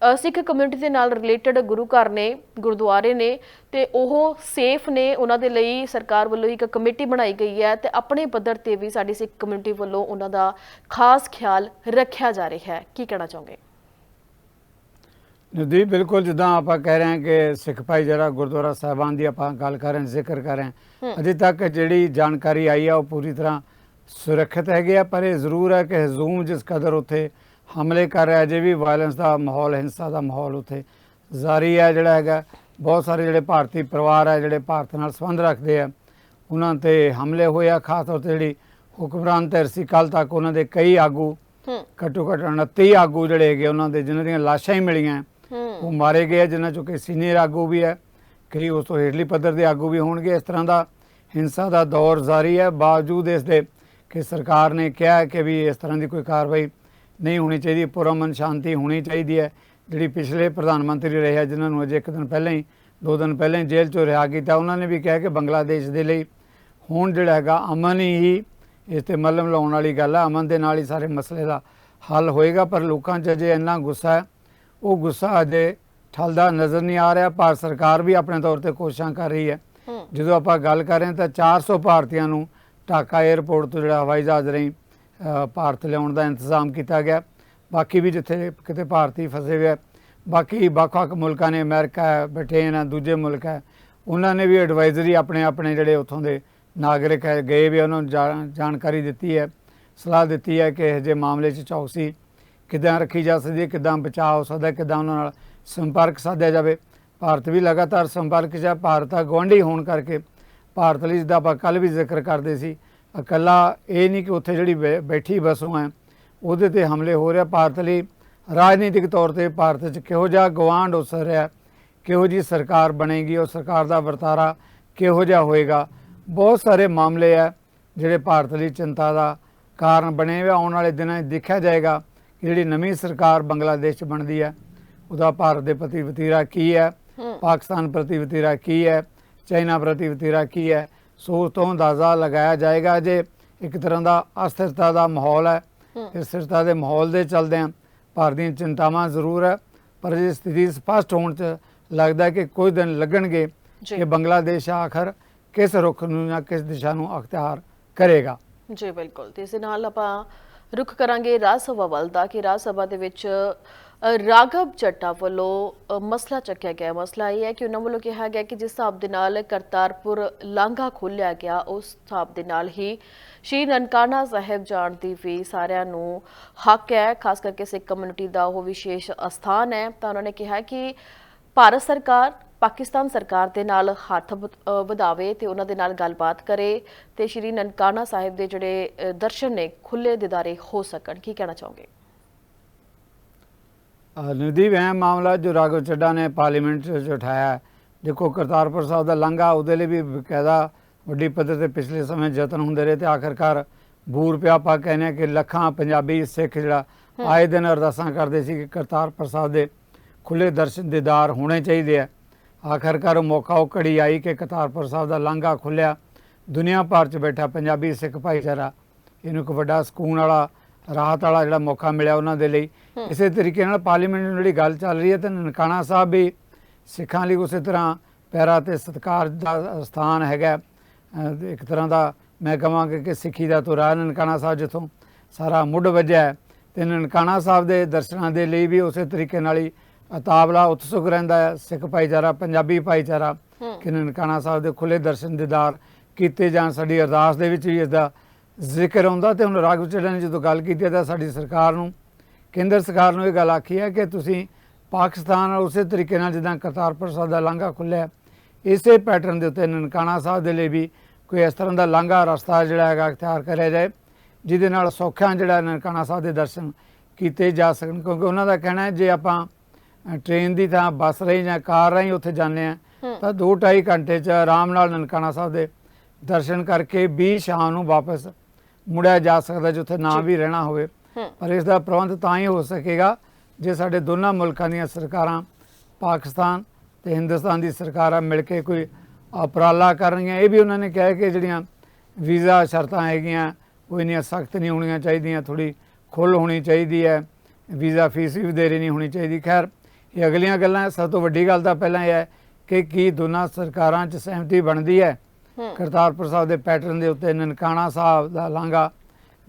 ਸਿੱਖ ਕਮਿਊਨਿਟੀ ਦੇ ਨਾਲ ਰਿਲੇਟਡ ਗੁਰੂ ਘਰ ਨੇ ਗੁਰਦੁਆਰੇ ਨੇ ਤੇ ਉਹ ਸੇਫ ਨੇ ਉਹਨਾਂ ਦੇ ਲਈ ਸਰਕਾਰ ਵੱਲੋਂ ਇੱਕ ਕਮੇਟੀ ਬਣਾਈ ਗਈ ਹੈ ਤੇ ਆਪਣੇ ਪੱਧਰ ਤੇ ਵੀ ਸਾਡੀ ਸਿੱਖ ਕਮਿਊਨਿਟੀ ਵੱਲੋਂ ਉਹਨਾਂ ਦਾ ਖਾਸ ਖਿਆਲ ਰੱਖਿਆ ਜਾ ਰਿਹਾ ਹੈ। ਕੀ ਕਹਿਣਾ ਚਾਹੋਗੇ? ਨਦੀ ਬਿਲਕੁਲ ਜਿੱਦਾਂ ਆਪਾਂ ਕਹਿ ਰਹੇ ਹਾਂ ਕਿ ਸਿੱਖ ਭਾਈ ਜਿਹੜਾ ਗੁਰਦੁਆਰਾ ਸਾਹਿਬਾਨ ਦੀ ਆਪਾਂ ਗੱਲ ਕਰ ਰਹੇ ਹਾਂ ਜ਼ਿਕਰ ਕਰ ਰਹੇ ਹਾਂ। ਅਜੇ ਤੱਕ ਜਿਹੜੀ ਜਾਣਕਾਰੀ ਆਈ ਆ ਉਹ ਪੂਰੀ ਤਰ੍ਹਾਂ ਸੁਰੱਖਿਅਤ ਹੈਗੇ ਆ ਪਰ ਇਹ ਜ਼ਰੂਰ ਹੈ ਕਿ ਹਜ਼ੂਮ ਜਿਸ ਕਦਰ ਉੱਥੇ ਹਮਲੇ ਕਰ ਰਿਹਾ ਅਜੇ ਵੀ ਵਾਇਲੈਂਸ ਦਾ ਮਾਹੌਲ ਹਿੰਸਾ ਦਾ ਮਾਹੌਲ ਉੱਥੇ ਜਾਰੀ ਹੈ ਜਿਹੜਾ ਹੈਗਾ ਬਹੁਤ ਸਾਰੇ ਜਿਹੜੇ ਭਾਰਤੀ ਪਰਿਵਾਰ ਹੈ ਜਿਹੜੇ ਭਾਰਤ ਨਾਲ ਸੰਬੰਧ ਰੱਖਦੇ ਆ ਉਹਨਾਂ ਤੇ ਹਮਲੇ ਹੋਏ ਆ ਖਾਸ ਤੌਰ ਤੇ ਜਿਹੜੀ ਹੁਕਮਰਾਨ ਧਿਰ ਸੀ ਕੱਲ ਤੱਕ ਉਹਨਾਂ ਦੇ ਕਈ ਆਗੂ ਘੱਟੋ ਘੱਟ 29 ਆਗੂ ਜਿਹੜੇ ਹੈਗੇ ਉਹਨਾਂ ਦੇ ਜਿਨ੍ਹਾਂ ਦੀਆਂ ਲਾਸ਼ਾਂ ਹੀ ਮਿਲੀਆਂ। ਉਹ ਮਾਰੇ ਗਏ ਜਿਨ੍ਹਾਂ ਚੋਂ ਕਿ ਸੀਨੀਅਰ ਆਗੂ ਵੀ ਹੈ ਕਈ ਉਸ ਤੋਂ ਹੇਠਲੀ ਪੱਧਰ ਦੇ ਆਗੂ ਵੀ ਹੋਣਗੇ। ਇਸ ਤਰ੍ਹਾਂ ਦਾ ਹਿੰਸਾ ਦਾ ਦੌਰ ਜਾਰੀ ਹੈ। ਬਾਵਜੂਦ ਇਸ ਦੇ ਕਿ ਸਰਕਾਰ ਨੇ ਕਿਹਾ ਕਿ ਵੀ ਇਸ ਤਰ੍ਹਾਂ ਦੀ ਕੋਈ ਕਾਰਵਾਈ ਨਹੀਂ ਹੋਣੀ ਚਾਹੀਦੀ ਪੁਰਮਨ ਸ਼ਾਂਤੀ ਹੋਣੀ ਚਾਹੀਦੀ ਹੈ। ਜਿਹੜੀ ਪਿਛਲੇ ਪ੍ਰਧਾਨ ਮੰਤਰੀ ਰਹੇ ਆ ਜਿਨ੍ਹਾਂ ਨੂੰ ਅਜੇ ਇੱਕ ਦਿਨ ਪਹਿਲਾਂ ਹੀ ਦੋ ਦਿਨ ਪਹਿਲਾਂ ਹੀ ਜੇਲ੍ਹ ਚੋਂ ਰਿਹਾ ਕੀਤਾ ਉਹਨਾਂ ਨੇ ਵੀ ਕਿਹਾ ਕਿ ਬੰਗਲਾਦੇਸ਼ ਦੇ ਲਈ ਹੁਣ ਜਿਹੜਾ ਹੈਗਾ ਅਮਨ ਹੀ ਇਸ ਤੇ ਮੱਲਮ ਲਾਉਣ ਵਾਲੀ ਗੱਲ ਹੈ ਅਮਨ ਦੇ ਨਾਲ ਹੀ ਸਾਰੇ ਮਸਲੇ ਦਾ ਹੱਲ ਹੋਏਗਾ ਪਰ ਲੋਕਾਂ 'ਚ ਅਜੇ ਇੰਨਾ ਗੁੱਸਾ ਹੈ ਉਹ ਗੁੱਸਾ ਅਜੇ ਠਲਦਾ ਨਜ਼ਰ ਨਹੀਂ ਆ ਰਿਹਾ। ਭਾਰਤ ਸਰਕਾਰ ਵੀ ਆਪਣੇ ਤੌਰ ਤੇ ਕੋਸ਼ਿਸ਼ਾਂ ਕਰ ਰਹੀ ਹੈ। ਜਦੋਂ ਆਪਾਂ ਗੱਲ ਕਰ ਰਹੇ ਹਾਂ ਤਾਂ 400 ਭਾਰਤੀਆਂ ਨੂੰ ਢਾਕਾ 에ਅਰਪੋਰਟ ਤੋਂ ਜਿਹੜਾ ਹਵਾਈ ਜਹਾਜ਼ ਰਾਹੀਂ ਭਾਰਤ ਲਿਆਉਣ ਦਾ ਇੰਤਜ਼ਾਮ ਕੀਤਾ ਗਿਆ। ਬਾਕੀ ਵੀ ਜਿੱਥੇ ਕਿਤੇ ਭਾਰਤੀ ਫਸੇ ਹੋਏ ਬਾਕੀ ਵੱਖ-ਵੱਖ ਮੁਲਕਾਂ ਨੇ ਅਮਰੀਕਾ ਹੈ ਬ੍ਰਿਟੇਨ ਹੈ ਦੂਜੇ ਮੁਲਕ ਹੈ ਉਹਨਾਂ ਨੇ ਵੀ ਐਡਵਾਈਜ਼ਰੀ ਆਪਣੇ ਆਪਣੇ ਜਿਹੜੇ ਉੱਥੋਂ ਦੇ ਨਾਗਰਿਕ ਹੈ ਗਏ ਵੀ ਉਹਨਾਂ ਨੂੰ ਜਾ- ਜਾਣਕਾਰੀ ਦਿੱਤੀ ਹੈ ਸਲਾਹ ਦਿੱਤੀ ਹੈ ਕਿ ਇਹ ਜੇ ਮਾਮਲੇ 'ਚ ਚੌਕਸੀ ਕਿੱਦਾਂ ਰੱਖੀ ਜਾ ਸਕਦੀ ਹੈ ਕਿੱਦਾਂ ਬਚਾਅ ਹੋ ਸਕਦਾ ਹੈ, ਕਿੱਦਾਂ ਉਹਨਾਂ ਨਾਲ ਸੰਪਰਕ ਸਾਧਿਆ ਜਾਵੇ। ਭਾਰਤ ਵੀ ਲਗਾਤਾਰ ਸੰਪਰਕ 'ਚ ਹੈ ਭਾਰਤ ਦਾ ਗੁਆਂਢੀ ਹੋਣ ਕਰਕੇ ਭਾਰਤ ਲਈ ਜਿੱਦਾਂ ਆਪਾਂ ਕੱਲ ਵੀ ਜ਼ਿਕਰ ਕਰਦੇ ਸੀ ਇਕੱਲਾ ਇਹ ਨਹੀਂ ਕਿ ਉੱਥੇ ਜਿਹੜੀ ਬੈਠੀ ਵਸੋਂ ਹੈ ਉਹਦੇ ਤੇ ਹਮਲੇ ਹੋ ਰਿਹਾ ਭਾਰਤ ਲਈ। ਰਾਜਨੀਤਿਕ ਤੌਰ ਤੇ ਭਾਰਤ 'ਚ ਕਿਹੋ ਜਿਹਾ ਗਵਾਂਢ ਉਸਰ ਰਿਹਾ ਕਿਹੋ ਜੀ ਸਰਕਾਰ ਬਣੇਗੀ ਉਹ ਸਰਕਾਰ ਦਾ ਵਰਤਾਰਾ ਕਿਹੋ ਜਿਹਾ ਹੋਏਗਾ? ਬਹੁਤ ਸਾਰੇ ਮਾਮਲੇ ਆ ਜਿਹੜੇ ਭਾਰਤ ਲਈ ਚਿੰਤਾ ਦਾ ਕਾਰਨ ਬਣੇ ਹੋਏ। ਆਉਣ ਵਾਲੇ ਦਿਨਾਂ 'ਚ ਦੇਖਿਆ ਜਾਏਗਾ ਕਿ ਜਿਹੜੀ ਨਵੀਂ ਸਰਕਾਰ ਬੰਗਲਾਦੇਸ਼ 'ਚ ਬਣਦੀ ਹੈ ਉਹਦਾ ਭਾਰਤ ਦੇ ਪ੍ਰਤੀ ਵਤੀਰਾ ਕੀ ਹੂੰ। ਪਾਕਿਸਤਾਨ ਪ੍ਰਤੀ ਵਤੀਰਾ ਕੀ ਹੈ ਚਾਈਨਾ ਪ੍ਰਤੀ ਵਤੀਰਾ ਕੀ ਹੈ ਸੋ ਉਸ ਤੋਂ ਅੰਦਾਜ਼ਾ ਲਗਾਇਆ ਜਾਏਗਾ ਜੇ ਇੱਕ ਤਰ੍ਹਾਂ ਦਾ ਅਸਥਿਰਤਾ ਦਾ ਮਾਹੌਲ ਹੈ। ਇਸ ਸਥਿਰਤਾ ਦੇ ਮਾਹੌਲ ਦੇ ਚੱਲਦਿਆਂ ਭਾਰਤ ਦੀਆਂ ਚਿੰਤਾਵਾਂ ਜ਼ਰੂਰ ਹੈ ਪਰ ਜੇ ਸਥਿਤੀ ਸਪਸ਼ਟ ਹੋਣ 'ਚ ਲੱਗਦਾ ਕਿ ਕੁਝ ਦਿਨ ਲੱਗਣਗੇ ਕਿ ਬੰਗਲਾਦੇਸ਼ ਆਖਰ ਕਿਸ ਰੁਖ ਨੂੰ ਜਾਂ ਕਿਸ ਦਿਸ਼ਾ ਨੂੰ ਅਖਤਿਆਰ ਕਰੇਗਾ। ਜੀ ਬਿਲਕੁਲ। ਤੇ ਇਸ ਨਾਲ ਆਪਾਂ ਰੁਖ ਕਰਾਂਗੇ ਰਾਜ ਸਭਾ ਵੱਲ ਦਾ ਕਿ ਰਾਜ ਸਭਾ ਦੇ ਵਿੱਚ ਅ, ਰਾਘਵ ਚੱਟਾ ਵੱਲੋਂ ਮਸਲਾ ਚੱਕਿਆ ਗਿਆ। ਮਸਲਾ ਇਹ ਹੈ ਕਿ ਉਹਨਾਂ ਵੱਲੋਂ ਕਿਹਾ ਗਿਆ ਕਿ ਜਿਸ ਹਿਸਾਬ ਦੇ ਨਾਲ ਕਰਤਾਰਪੁਰ ਲਾਂਘਾ ਖੋਲ੍ਹਿਆ ਗਿਆ ਉਸ ਹਿਸਾਬ ਦੇ ਨਾਲ ਹੀ ਸ਼੍ਰੀ ਨਨਕਾਣਾ ਸਾਹਿਬ ਜਾਣ ਦੀ ਵੀ ਸਾਰਿਆਂ ਨੂੰ ਹੱਕ ਹੈ। ਖਾਸ ਕਰਕੇ ਸਿੱਖ ਕਮਿਊਨਿਟੀ ਦਾ ਉਹ ਵਿਸ਼ੇਸ਼ ਅਸਥਾਨ ਹੈ। ਤਾਂ ਉਹਨਾਂ ਨੇ ਕਿਹਾ ਕਿ ਭਾਰਤ ਸਰਕਾਰ ਪਾਕਿਸਤਾਨ ਸਰਕਾਰ ਦੇ ਨਾਲ ਹੱਥ ਵ- ਵਧਾਵੇ ਤੇ ਉਹਨਾਂ ਦੇ ਨਾਲ ਗੱਲਬਾਤ ਕਰੇ ਤੇ ਸ਼੍ਰੀ ਨਨਕਾਣਾ ਸਾਹਿਬ ਦੇ ਜਿਹੜੇ ਦਰਸ਼ਨ ਨੇ ਖੁੱਲੇ ਦਿਦਾਰੇ ਹੋ ਸਕਣ। ਕੀ ਕਹਿਣਾ ਚਾਹੋਗੇ? ਅ, ਨਿਧੀ ਵਹਿਮ ਮਾਮਲਾ ਜੋ ਰਾਘਵ ਚੱਡਾ ਨੇ ਪਾਰਲੀਮੈਂਟ 'ਚ ਉਠਾਇਆ। ਦੇਖੋ ਕਰਤਾਰਪੁਰ ਸਾਹਿਬ ਦਾ ਲੰਘਾ ਉਹਦੇ ਲਈ ਵੀ ਬਕਾਇਦਾ ਵੱਡੀ ਪੱਧਰ ਤੇ ਪਿਛਲੇ ਸਮੇਂ ਯਤਨ ਹੁੰਦੇ ਰਹੇ ਤੇ ਆਖਰਕਾਰ ਬੂਰ ਪਿਆ। ਆਪਾਂ ਕਹਿੰਦੇ ਕਿ ਲੱਖਾਂ ਪੰਜਾਬੀ ਸਿੱਖ ਜਿਹੜਾ ਆਏ ਦਿਨ ਅਰਦਾਸਾਂ ਕਰਦੇ ਸੀ ਕਿ ਕਰਤਾਰਪੁਰ ਸਾਹਿਬ ਦੇ ਖੁੱਲੇ ਦਰਸ਼ਨ ਦੀਦਾਰ ਹੋਣੇ ਚਾਹੀਦੇ ਆ। ਆਖਰਕਾਰ ਉਹ ਮੌਕਾ ਉਹ ਘੜੀ ਆਈ ਕਿ ਕਰਤਾਰਪੁਰ ਸਾਹਿਬ ਦਾ ਲੰਘਾ ਖੁੱਲਿਆ ਦੁਨੀਆ ਭਰ 'ਚ ਬੈਠਾ ਪੰਜਾਬੀ ਸਿੱਖ ਭਾਈਚਾਰਾ। ਇਹਨੂੰ ਇੱਕ ਵੱਡਾ ਸਕੂਨ ਵਾਲਾ ਰਾਹਤ ਵਾਲਾ ਜਿਹੜਾ ਮੌਕਾ ਮਿਲਿਆ ਉਹਨਾਂ ਦੇ ਲਈ। ਇਸੇ ਤਰੀਕੇ ਨਾਲ ਪਾਰਲੀਮੈਂਟ ਦੀ ਜਿਹੜੀ ਗੱਲ ਚੱਲ ਰਹੀ ਹੈ ਤੇ ਨਨਕਾਣਾ ਸਾਹਿਬ ਵੀ ਸਿੱਖਾਂ ਲਈ ਉਸੇ ਤਰ੍ਹਾਂ ਪੈਰਾ ਤੇ ਸਤਕਾਰ ਦਾ ਸਥਾਨ ਹੈਗਾ। ਇੱਕ ਤਰ੍ਹਾਂ ਦਾ ਮੈਂ ਕਹਾਂਗਾ ਕਿ ਸਿੱਖੀ ਦਾ ਤੁਰਾ ਨਨਕਾਣਾ ਸਾਹਿਬ ਜਿੱਥੋਂ ਸਾਰਾ ਮੁੱਢ ਵੱਜਿਆ ਤੇ ਨਨਕਾਣਾ ਸਾਹਿਬ ਦੇ ਦਰਸ਼ਨਾਂ ਦੇ ਲਈ ਵੀ ਉਸੇ ਤਰੀਕੇ ਨਾਲ ਹੀ ਅਤਾਵਲਾ ਉਤਸੁਕ ਰਹਿੰਦਾ ਹੈ ਸਿੱਖ ਭਾਈਚਾਰਾ ਪੰਜਾਬੀ ਭਾਈਚਾਰਾ ਕਿ ਨਨਕਾਣਾ ਸਾਹਿਬ ਦੇ ਖੁੱਲੇ ਦਰਸ਼ਨ ਦੀਦਾਰ ਕੀਤੇ ਜਾਣ। ਸਾਡੀ ਅਰਦਾਸ ਦੇ ਵਿੱਚ ਵੀ ਇਸ ਦਾ ਜ਼ਿਕਰ ਆਉਂਦਾ ਤੇ ਹੁਣ ਰਾਘਵ ਚੱਡਾ ਨੇ ਜਦੋਂ ਗੱਲ ਕੀਤੀ ਤਾਂ ਸਾਡੀ ਸਰਕਾਰ ਨੂੰ ਕੇਂਦਰ ਸਰਕਾਰ ਨੂੰ ਇਹ ਗੱਲ ਆਖੀ ਹੈ ਕਿ ਤੁਸੀਂ ਪਾਕਿਸਤਾਨ ਨਾਲ ਉਸੇ ਤਰੀਕੇ ਨਾਲ ਜਿੱਦਾਂ ਕਰਤਾਰਪੁਰ ਸਾਹਿਬ ਦਾ ਲਾਂਘਾ ਖੁੱਲਿਆ ਇਸੇ ਪੈਟਰਨ ਦੇ ਉੱਤੇ ਨਨਕਾਣਾ ਸਾਹਿਬ ਦੇ ਲਈ ਵੀ ਕੋਈ ਇਸ ਤਰ੍ਹਾਂ ਦਾ ਲਾਂਘਾ ਰਸਤਾ ਜਿਹੜਾ ਹੈਗਾ ਅਖਤਿਆਰ ਕਰਿਆ ਜਾਏ ਜਿਹਦੇ ਨਾਲ ਸੌਖਿਆਂ ਜਿਹੜਾ ਨਨਕਾਣਾ ਸਾਹਿਬ ਦੇ ਦਰਸ਼ਨ ਕੀਤੇ ਜਾ ਸਕਣ। ਕਿਉਂਕਿ ਉਹਨਾਂ ਦਾ ਕਹਿਣਾ ਹੈ ਜੇ ਆਪਾਂ ਟ੍ਰੇਨ ਦੀ ਥਾਂ ਬੱਸ ਰਾਹੀਂ ਜਾਂ ਕਾਰ ਰਾਹੀਂ ਉੱਥੇ ਜਾਂਦੇ ਆ ਤਾਂ 2.5 ਘੰਟੇ ਚ ਆਰਾਮ ਨਾਲ ਨਨਕਾਣਾ ਸਾਹਿਬ ਦੇ ਦਰਸ਼ਨ ਕਰਕੇ 20 ਸ਼ਾਮ ਨੂੰ ਵਾਪਸ ਮੁੜਿਆ ਜਾ ਸਕਦਾ ਜਿੱਥੇ ਨਾ। ਵੀ ਰਹਿਣਾ ਹੋਵੇ ਪਰ ਇਸ ਦਾ ਪ੍ਰਬੰਧ ਤਾਂ ਹੀ ਹੋ ਸਕੇਗਾ ਜੇ ਸਾਡੇ ਦੋਨਾਂ ਮੁਲਕਾਂ ਦੀਆਂ ਸਰਕਾਰਾਂ ਪਾਕਿਸਤਾਨ ਤੇ ਹਿੰਦੁਸਤਾਨ ਦੀ ਸਰਕਾਰਾਂ ਮਿਲ ਕੇ ਕੋਈ ਉਪਰਾਲਾ ਕਰਨਗੀਆਂ ਇਹ ਵੀ ਉਹਨਾਂ ਨੇ ਕਿਹਾ ਕਿ ਜਿਹੜੀਆਂ ਵੀਜ਼ਾ ਸ਼ਰਤਾਂ ਹੈਗੀਆਂ ਉਹ ਇੰਨੀਆਂ ਸਖਤ ਨਹੀਂ ਹੋਣੀਆਂ ਚਾਹੀਦੀਆਂ ਥੋੜੀ ਖੁੱਲ੍ਹ ਹੋਣੀ ਚਾਹੀਦੀ ਹੈ ਵੀਜ਼ਾ ਫੀਸ ਵੀ ਵਧੇਰੇ ਨਹੀਂ ਹੋਣੀ ਚਾਹੀਦੀ ਖੈਰ ਇਹ ਅਗਲੀਆਂ ਗੱਲਾਂ। ਸਭ ਤੋਂ ਵੱਡੀ ਗੱਲ ਤਾਂ ਪਹਿਲਾਂ ਇਹ ਹੈ ਕਿ ਕੀ ਦੋਨਾਂ ਸਰਕਾਰਾਂ 'ਚ ਸਹਿਮਤੀ ਬਣਦੀ ਹੂੰ ਕਰਤਾਰਪੁਰ ਸਾਹਿਬ ਦੇ ਪੈਟਰਨ ਦੇ ਉੱਤੇ ਨਨਕਾਣਾ ਸਾਹਿਬ ਦਾ ਲਾਂਘਾ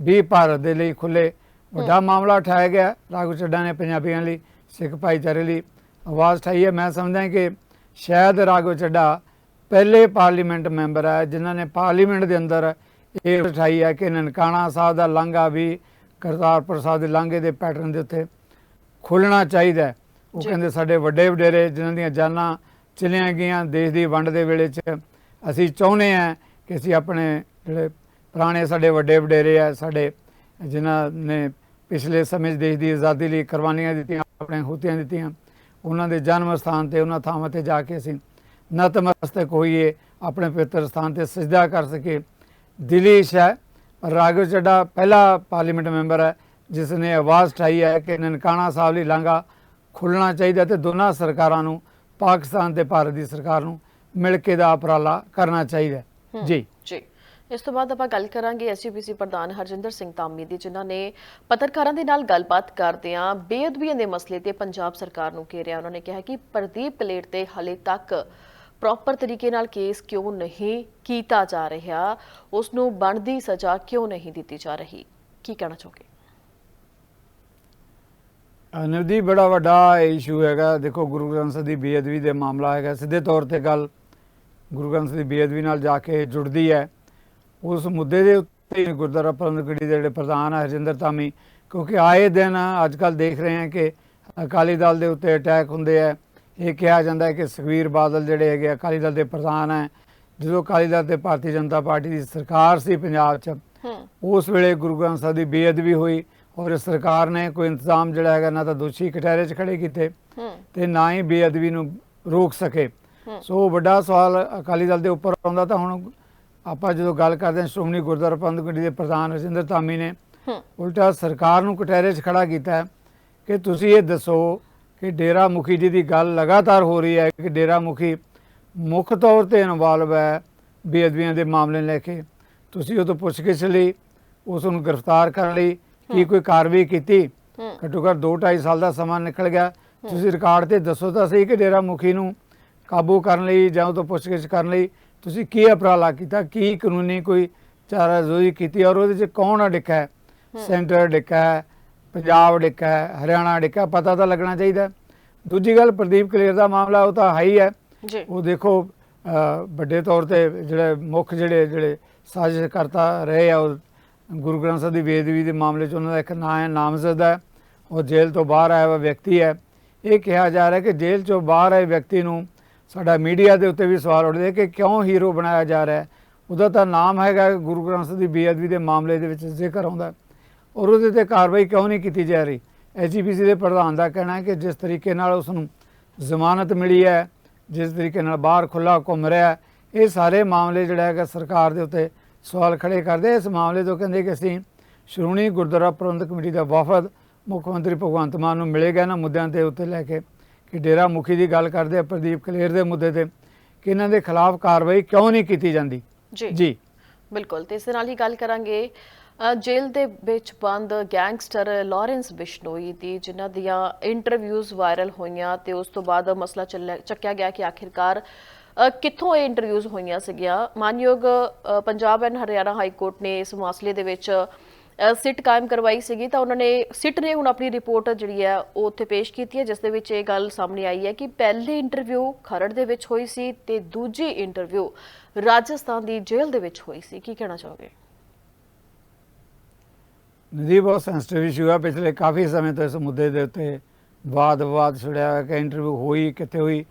ਵੀ ਭਾਰਤ ਦੇ ਲਈ ਖੁੱਲੇ ਵੱਡਾ ਮਾਮਲਾ ਉਠਾਇਆ ਗਿਆ ਰਾਘਵ ਚੱਡਾ ਨੇ ਪੰਜਾਬੀਆਂ ਲਈ ਸਿੱਖ ਭਾਈਚਾਰੇ ਲਈ ਆਵਾਜ਼ ਉਠਾਈ ਹੈ ਮੈਂ ਸਮਝਦਾ ਕਿ ਸ਼ਾਇਦ ਰਾਘਵ ਚੱਡਾ ਪਹਿਲੇ ਪਾਰਲੀਮੈਂਟ ਮੈਂਬਰ ਹੈ ਜਿਨ੍ਹਾਂ ਨੇ ਪਾਰਲੀਮੈਂਟ ਦੇ ਅੰਦਰ ਇਹ ਉਠਾਈ ਹੈ ਕਿ ਨਨਕਾਣਾ ਸਾਹਿਬ ਦਾ ਲਾਂਘਾ ਵੀ ਕਰਤਾਰਪੁਰ ਸਾਹਿਬ ਦੇ ਲਾਂਘੇ ਦੇ ਪੈਟਰਨ ਦੇ ਉੱਤੇ ਖੁੱਲਣਾ ਚਾਹੀਦਾ ਹੈ। ਉਹ। ਕਹਿੰਦੇ ਸਾਡੇ ਵੱਡੇ ਵਡੇਰੇ ਜਿਨ੍ਹਾਂ ਦੀਆਂ ਜਾਨਾਂ ਚਲੀਆਂ ਗਈਆਂ ਦੇਸ਼ ਦੀ ਵੰਡ ਦੇ ਵੇਲੇ 'ਚ ਅਸੀਂ ਚਾਹੁੰਦੇ ਹਾਂ ਕਿ ਅਸੀਂ ਆਪਣੇ ਜਿਹੜੇ ਪੁਰਾਣੇ ਸਾਡੇ ਵੱਡੇ ਵਡੇਰੇ ਆ, ਸਾਡੇ ਜਿਨ੍ਹਾਂ ਨੇ ਪਿਛਲੇ ਸਮੇਂ 'ਚ ਦੇਸ਼ ਦੀ ਆਜ਼ਾਦੀ ਲਈ ਕੁਰਬਾਨੀਆਂ ਦਿੱਤੀਆਂ, ਆਪਣੇ ਹੁਤੀਆਂ ਦਿੱਤੀਆਂ, ਉਹਨਾਂ ਦੇ ਜਨਮ ਸਥਾਨ ਤੇ, ਉਹਨਾਂ ਥਾਵਾਂ ਤੇ ਜਾ ਕੇ ਅਸੀਂ ਨਤਮਸਤਕ ਹੋਈਏ, ਆਪਣੇ ਪਵਿੱਤਰ ਸਥਾਨ ਤੇ ਸਜਦਾ ਕਰ ਸਕੇ ਦਿਲੀ ਇੱਛਾ ਹੈ ਪਰ ਰਾਘਵ ਚੱਡਾ ਪਹਿਲਾ ਪਾਰਲੀਮੈਂਟ ਮੈਂਬਰ ਹੈ ਜਿਸ ਨੇ ਆਵਾਜ਼ ਉਠਾਈ ਹੈ ਕਿ ਨਨਕਾਣਾ ਸਾਹਿਬ ਲਈ ਲਾਂਘਾ ਖੁੱਲਣਾ ਚਾਹੀਦਾ ਤੇ ਦੋਨਾਂ ਸਰਕਾਰਾਂ ਨੂੰ, ਪਾਕਿਸਤਾਨ ਤੇ ਭਾਰਤ ਦੀ ਸਰਕਾਰ ਨੂੰ ਮਿਲ ਕੇ ਦਾ ਉਪਰਾਲਾ ਕਰਨਾ ਚਾਹੀਦਾ ਜੀ। ਜੀ। ਇਸ ਤੋਂ ਬਾਅਦ ਆਪਾਂ ਗੱਲ ਕਰਾਂਗੇ ਐਸਜੀਪੀਸੀ ਪ੍ਰਧਾਨ ਹਰਜਿੰਦਰ ਸਿੰਘ ਧਾਮੀ ਦੀ ਜਿਨ੍ਹਾਂ ਨੇ ਪੱਤਰਕਾਰਾਂ ਦੇ ਨਾਲ ਗੱਲਬਾਤ ਕਰਦਿਆਂ ਬੇਅਦਬੀਆਂ ਦੇ ਮਸਲੇ ਤੇ ਪੰਜਾਬ ਸਰਕਾਰ ਨੂੰ ਘੇਰਿਆ। ਉਹਨਾਂ ਨੇ ਕਿਹਾ ਕਿ ਪ੍ਰਦੀਪ ਕਲੇਟ ਤੇ ਹਲੇ ਤੱਕ ਪ੍ਰੋਪਰ ਤਰੀਕੇ ਨਾਲ ਕੇਸ ਕਿਉਂ ਨਹੀਂ ਕੀਤਾ ਜਾ ਰਿਹਾ? ਉਸ ਨੂੰ ਬਣਦੀ ਸਜ਼ਾ ਕਿਉਂ ਨਹੀਂ ਦਿੱਤੀ ਜਾ ਰਹੀ? ਕੀ ਕਹਿਣਾ ਚਾਹੋਗੇ? ਨਵਦੀ ਬੜਾ ਵੱਡਾ ਇਸ਼ੂ ਹੈਗਾ। ਦੇਖੋ ਗੁਰੂ ਗ੍ਰੰਥ ਸਾਹਿਬ ਦੀ ਬੇਅਦਬੀ ਦੇ ਮਾਮਲਾ ਹੈਗਾ। ਸਿੱਧੇ ਤੌਰ ਤੇ ਗੱਲ ਗੁਰੂ ਗ੍ਰੰਥ ਦੀ ਬੇਅਦਬੀ ਨਾਲ ਜਾ ਕੇ ਜੁੜਦੀ ਹੈ। ਉਸ ਮੁੱਦੇ ਦੇ ਉੱਤੇ ਗੁਰਦੁਆਰਾ ਪ੍ਰਬੰਧਕ ਕਮੇਟੀ ਦੇ ਜਿਹੜੇ ਪ੍ਰਧਾਨ ਹੈ ਹਰਜਿੰਦਰ ਧਾਮੀ ਕਿਉਂਕਿ ਆਏ ਦਿਨ ਅੱਜ ਕੱਲ ਦੇਖ ਰਹੇ ਹਾਂ ਕਿ ਅਕਾਲੀ ਦਲ ਦੇ ਉੱਤੇ ਅਟੈਕ ਹੁੰਦੇ ਆ। ਇਹ ਕਿਹਾ ਜਾਂਦਾ ਹੈ ਕਿ ਸੁਖਵੀਰ ਬਾਦਲ ਜਿਹੜੇ ਹੈਗੇ ਅਕਾਲੀ ਦਲ ਦੇ ਪ੍ਰਧਾਨ ਹੈ ਜਦੋਂ ਅਕਾਲੀ ਦਲ ਤੇ ਭਾਰਤੀ ਜਨਤਾ ਪਾਰਟੀ ਦੀ ਸਰਕਾਰ ਸੀ ਪੰਜਾਬ 'ਚ ਉਸ ਵੇਲੇ ਗੁਰੂ ਗ੍ਰੰਥ ਸਾਹਿਬ ਦੀ ਬੇਅਦਬੀ ਹੋਈ ਔਰ ਸਰਕਾਰ ਨੇ ਕੋਈ ਇੰਤਜ਼ਾਮ ਜਿਹੜਾ ਹੈਗਾ ਨਾ ਤਾਂ ਦੋਸ਼ੀ ਕਟਹਿਰੇ 'ਚ ਖੜੇ ਕੀਤੇ ਤੇ ਨਾ ਹੀ ਬੇਅਦਬੀ ਨੂੰ ਰੋਕ ਸਕੇ। ਸੋ ਵੱਡਾ ਸਵਾਲ ਅਕਾਲੀ ਦਲ ਦੇ ਉੱਪਰ ਆਉਂਦਾ ਤਾਂ ਹੁਣ ਆਪਾਂ ਜਦੋਂ ਗੱਲ ਕਰਦੇ ਹਾਂ ਸ਼੍ਰੋਮਣੀ ਗੁਰਦੁਆਰਾ ਪ੍ਰਬੰਧਕ ਕਮੇਟੀ ਦੇ ਪ੍ਰਧਾਨ ਰਜਿੰਦਰ ਧਾਮੀ ਨੇ ਉਲਟਾ ਸਰਕਾਰ ਨੂੰ ਕਟਹਿਰੇ 'ਚ ਖੜਾ ਕੀਤਾ ਹੈ ਕਿ ਤੁਸੀਂ ਇਹ ਦੱਸੋ ਕਿ ਡੇਰਾ ਮੁਖੀ ਜੀ ਦੀ ਗੱਲ ਲਗਾਤਾਰ ਹੋ ਰਹੀ ਹੈ ਕਿ ਡੇਰਾ ਮੁਖੀ ਮੁੱਖ ਤੌਰ ਤੇ ਇਨਵੋਲਵ ਹੈ ਬੇਅਦਬੀਆਂ ਦੇ ਮਾਮਲੇ ਲੈ ਕੇ? ਤੁਸੀਂ ਉਹ ਤੋਂ ਪੁੱਛਗਿੱਛ ਲਈ ਉਸ ਨੂੰ ਗ੍ਰਿਫਤਾਰ ਕਰਨ ਲਈ ਕੀ ਕੋਈ ਕਾਰਵਾਈ ਕੀਤੀ? ਘੱਟੋ ਘੱਟ 2.5 ਸਾਲ ਦਾ ਸਮਾਂ ਨਿਕਲ ਗਿਆ। ਤੁਸੀਂ ਰਿਕਾਰਡ ਤੇ ਦੱਸੋ ਤਾਂ ਸਹੀ ਕਿ ਡੇਰਾ ਮੁਖੀ ਨੂੰ ਕਾਬੂ ਕਰਨ ਲਈ ਜਾਂ ਉਹ ਤੋਂ ਪੁੱਛਗਿੱਛ ਕਰਨ ਲਈ ਤੁਸੀਂ ਕੀ ਉਪਰਾਲਾ ਕੀਤਾ? ਕੀ ਕਾਨੂੰਨੀ ਕੋਈ ਚਾਰਾਜੋਈ ਕੀਤੀ? ਔਰ ਉਹਦੇ 'ਚ ਕੌਣ ਅੜਿੱਕਾ ਹੈ? ਸੈਂਟਰ ਅੜਿੱਕਾ ਹੈ? ਪੰਜਾਬ ਅੜਿੱਕਾ ਹੈ? ਹਰਿਆਣਾ ਅੜਿੱਕਾ ਪਤਾ ਤਾਂ ਲੱਗਣਾ ਚਾਹੀਦਾ। ਦੂਜੀ ਗੱਲ ਪ੍ਰਦੀਪ ਕਲੇਰ ਦਾ ਮਾਮਲਾ ਉਹ ਤਾਂ ਹੈ। ਹੀ ਉਹ ਦੇਖੋ ਵੱਡੇ ਤੌਰ ਤੇ ਜਿਹੜੇ ਮੁੱਖ ਜਿਹੜੇ ਜਿਹੜੇ ਸਾਜ਼ਿਸ਼ ਕਰਤਾ ਰਹੇ ਆ ਉਹ ਗੁਰੂ ਗ੍ਰੰਥ ਸਾਹਿਬ ਦੀ ਬੇਅਦਬੀ ਦੇ ਮਾਮਲੇ 'ਚ ਉਹਨਾਂ ਦਾ ਇੱਕ ਨਾਂ ਹੈ ਨਾਮਜ਼ਦ ਹੈ। ਉਹ ਜੇਲ੍ਹ ਤੋਂ ਬਾਹਰ ਆਇਆ ਹੋਇਆ ਵਿਅਕਤੀ ਹੈ। ਇਹ ਕਿਹਾ ਜਾ ਰਿਹਾ ਕਿ ਜੇਲ੍ਹ 'ਚੋਂ ਬਾਹਰ ਆਏ ਵਿਅਕਤੀ ਨੂੰ ਸਾਡਾ ਮੀਡੀਆ ਦੇ ਉੱਤੇ ਵੀ ਸਵਾਲ ਉੱਠਦੇ ਕਿ ਕਿਉਂ ਹੀਰੋ ਬਣਾਇਆ ਜਾ ਰਿਹਾ ਉਹਦਾ ਤਾਂ ਨਾਮ ਹੈਗਾ ਗੁਰੂ ਗ੍ਰੰਥ ਸਾਹਿਬ ਦੀ ਬੇਅਦਬੀ ਦੇ ਮਾਮਲੇ ਦੇ ਵਿੱਚ ਜ਼ਿਕਰ ਆਉਂਦਾ ਔਰ ਉਹਦੇ ਤੇ ਕਾਰਵਾਈ ਕਿਉਂ ਨਹੀਂ ਕੀਤੀ ਜਾ ਰਹੀ? ਐਜੀਪੀਸੀ ਦੇ ਪ੍ਰਧਾਨ ਦਾ ਕਹਿਣਾ ਹੈ ਕਿ ਜਿਸ ਤਰੀਕੇ ਨਾਲ ਉਸ ਨੂੰ ਜ਼ਮਾਨਤ ਮਿਲੀ ਹੈ, ਜਿਸ ਤਰੀਕੇ ਨਾਲ ਬਾਹਰ ਖੁੱਲਾ ਘੁੰਮ ਰਿਹਾ ਇਹ ਸਾਰੇ ਮਾਮਲੇ ਜਿਹੜਾ ਹੈਗਾ ਸਰਕਾਰ ਦੇ ਉੱਤੇ ਸਵਾਲ ਖੜੇ ਕਰਦੇ ਇਸ ਮਾਮਲੇ ਤੋਂ ਕਹਿੰਦੇ ਕਿ ਅਸੀਂ ਸ਼੍ਰੋਮਣੀ ਗੁਰਦੁਆਰਾ ਪ੍ਰਬੰਧਕ ਕਮੇਟੀ ਦਾ ਵਫਦ ਮੁੱਖ ਮੰਤਰੀ ਭਗਵੰਤ ਮਾਨ ਨੂੰ ਮਿਲੇਗਾ। ਇਹਨਾਂ ਮੁੱਦਿਆਂ ਦੇ ਉੱਤੇ ਲੈ ਕੇ ਕਿ ਡੇਰਾ ਮੁਖੀ ਦੀ ਗੱਲ ਕਰਦੇ ਆ ਪ੍ਰਦੀਪ ਕਲੇਰ ਦੇ ਮੁੱਦੇ ਤੇ ਕਿ ਇਹਨਾਂ ਦੇ ਖਿਲਾਫ ਕਾਰਵਾਈ ਕਿਉਂ ਨਹੀਂ ਕੀਤੀ ਜਾਂਦੀ? ਜੀ। ਬਿਲਕੁਲ ਤੇ ਇਸ ਨਾਲ ਹੀ ਗੱਲ ਕਰਾਂਗੇ ਜੇਲ੍ਹ ਦੇ ਵਿੱਚ ਬੰਦ ਗੈਂਗਸਟਰ ਲਾਰੈਂਸ ਬਿਸ਼ਨੋਈ ਦੀ ਜਿਨ੍ਹਾਂ ਦੀਆਂ ਇੰਟਰਵਿਊਜ਼ ਵਾਇਰਲ ਹੋਈਆਂ ਤੇ ਉਸ ਤੋਂ ਬਾਅਦ ਮਸਲਾ ਚੱਕਿਆ ਗਿਆ ਕਿ ਆਖਿਰਕਾਰ ਕਿੱਥੋਂ ਇਹ ਇੰਟਰਵਿਊਜ਼ ਹੋਈਆਂ ਸੀਗੀਆਂ? ਮਾਨਯੋਗ Punjab and Haryana high court ਨੇ ਇਸ ਮਸਲੇ ਦੇ ਵਿੱਚ ਸਿਟ ਕਾਇਮ ਕਰਵਾਈ ਸੀਗੀ, ਤਾਂ ਉਹਨਾਂ ਨੇ ਸਿਟ ਨੇ ਹੁਣ ਆਪਣੀ ਰਿਪੋਰਟ ਜਿਹੜੀ ਹੈ, ਉਹ ਉੱਥੇ ਪੇਸ਼ ਕੀਤੀ ਹੈ, ਜਿਸ ਦੇ ਵਿੱਚ ਇਹ ਗੱਲ ਸਾਹਮਣੇ ਆਈ ਹੈ ਕਿ ਪਹਿਲੀ ਇੰਟਰਵਿਊ ਖਰੜ ਦੇ ਵਿੱਚ ਹੋਈ ਸੀ ਤੇ ਦੂਜੀ ਇੰਟਰਵਿਊ ਰਾਜਸਥਾਨ ਦੀ ਜੇਲ੍ਹ ਦੇ ਵਿੱਚ ਹੋਈ ਸੀ। ਕੀ ਕਹਿਣਾ ਚਾਹੋਗੇ? ਨਦੀ ਬਹੁਤ ਸੈਂਸਿਟਿਵ ਇਸ਼ੂ ਹੈ ਪਿਛਲੇ ਕਾਫੀ ਸਮੇਂ ਤੋਂ ਇਸ ਮੁੱਦੇ ਦੇ ਉੱਤੇ ਵਾਦ ਵਿਵਾਦ ਛਿੜਿਆ ਹੋਇਆ, ਕਿ ਇੰਟਰਵਿਊ ਹੋਈ, ਕਿੱਥੇ ਹੋਈ।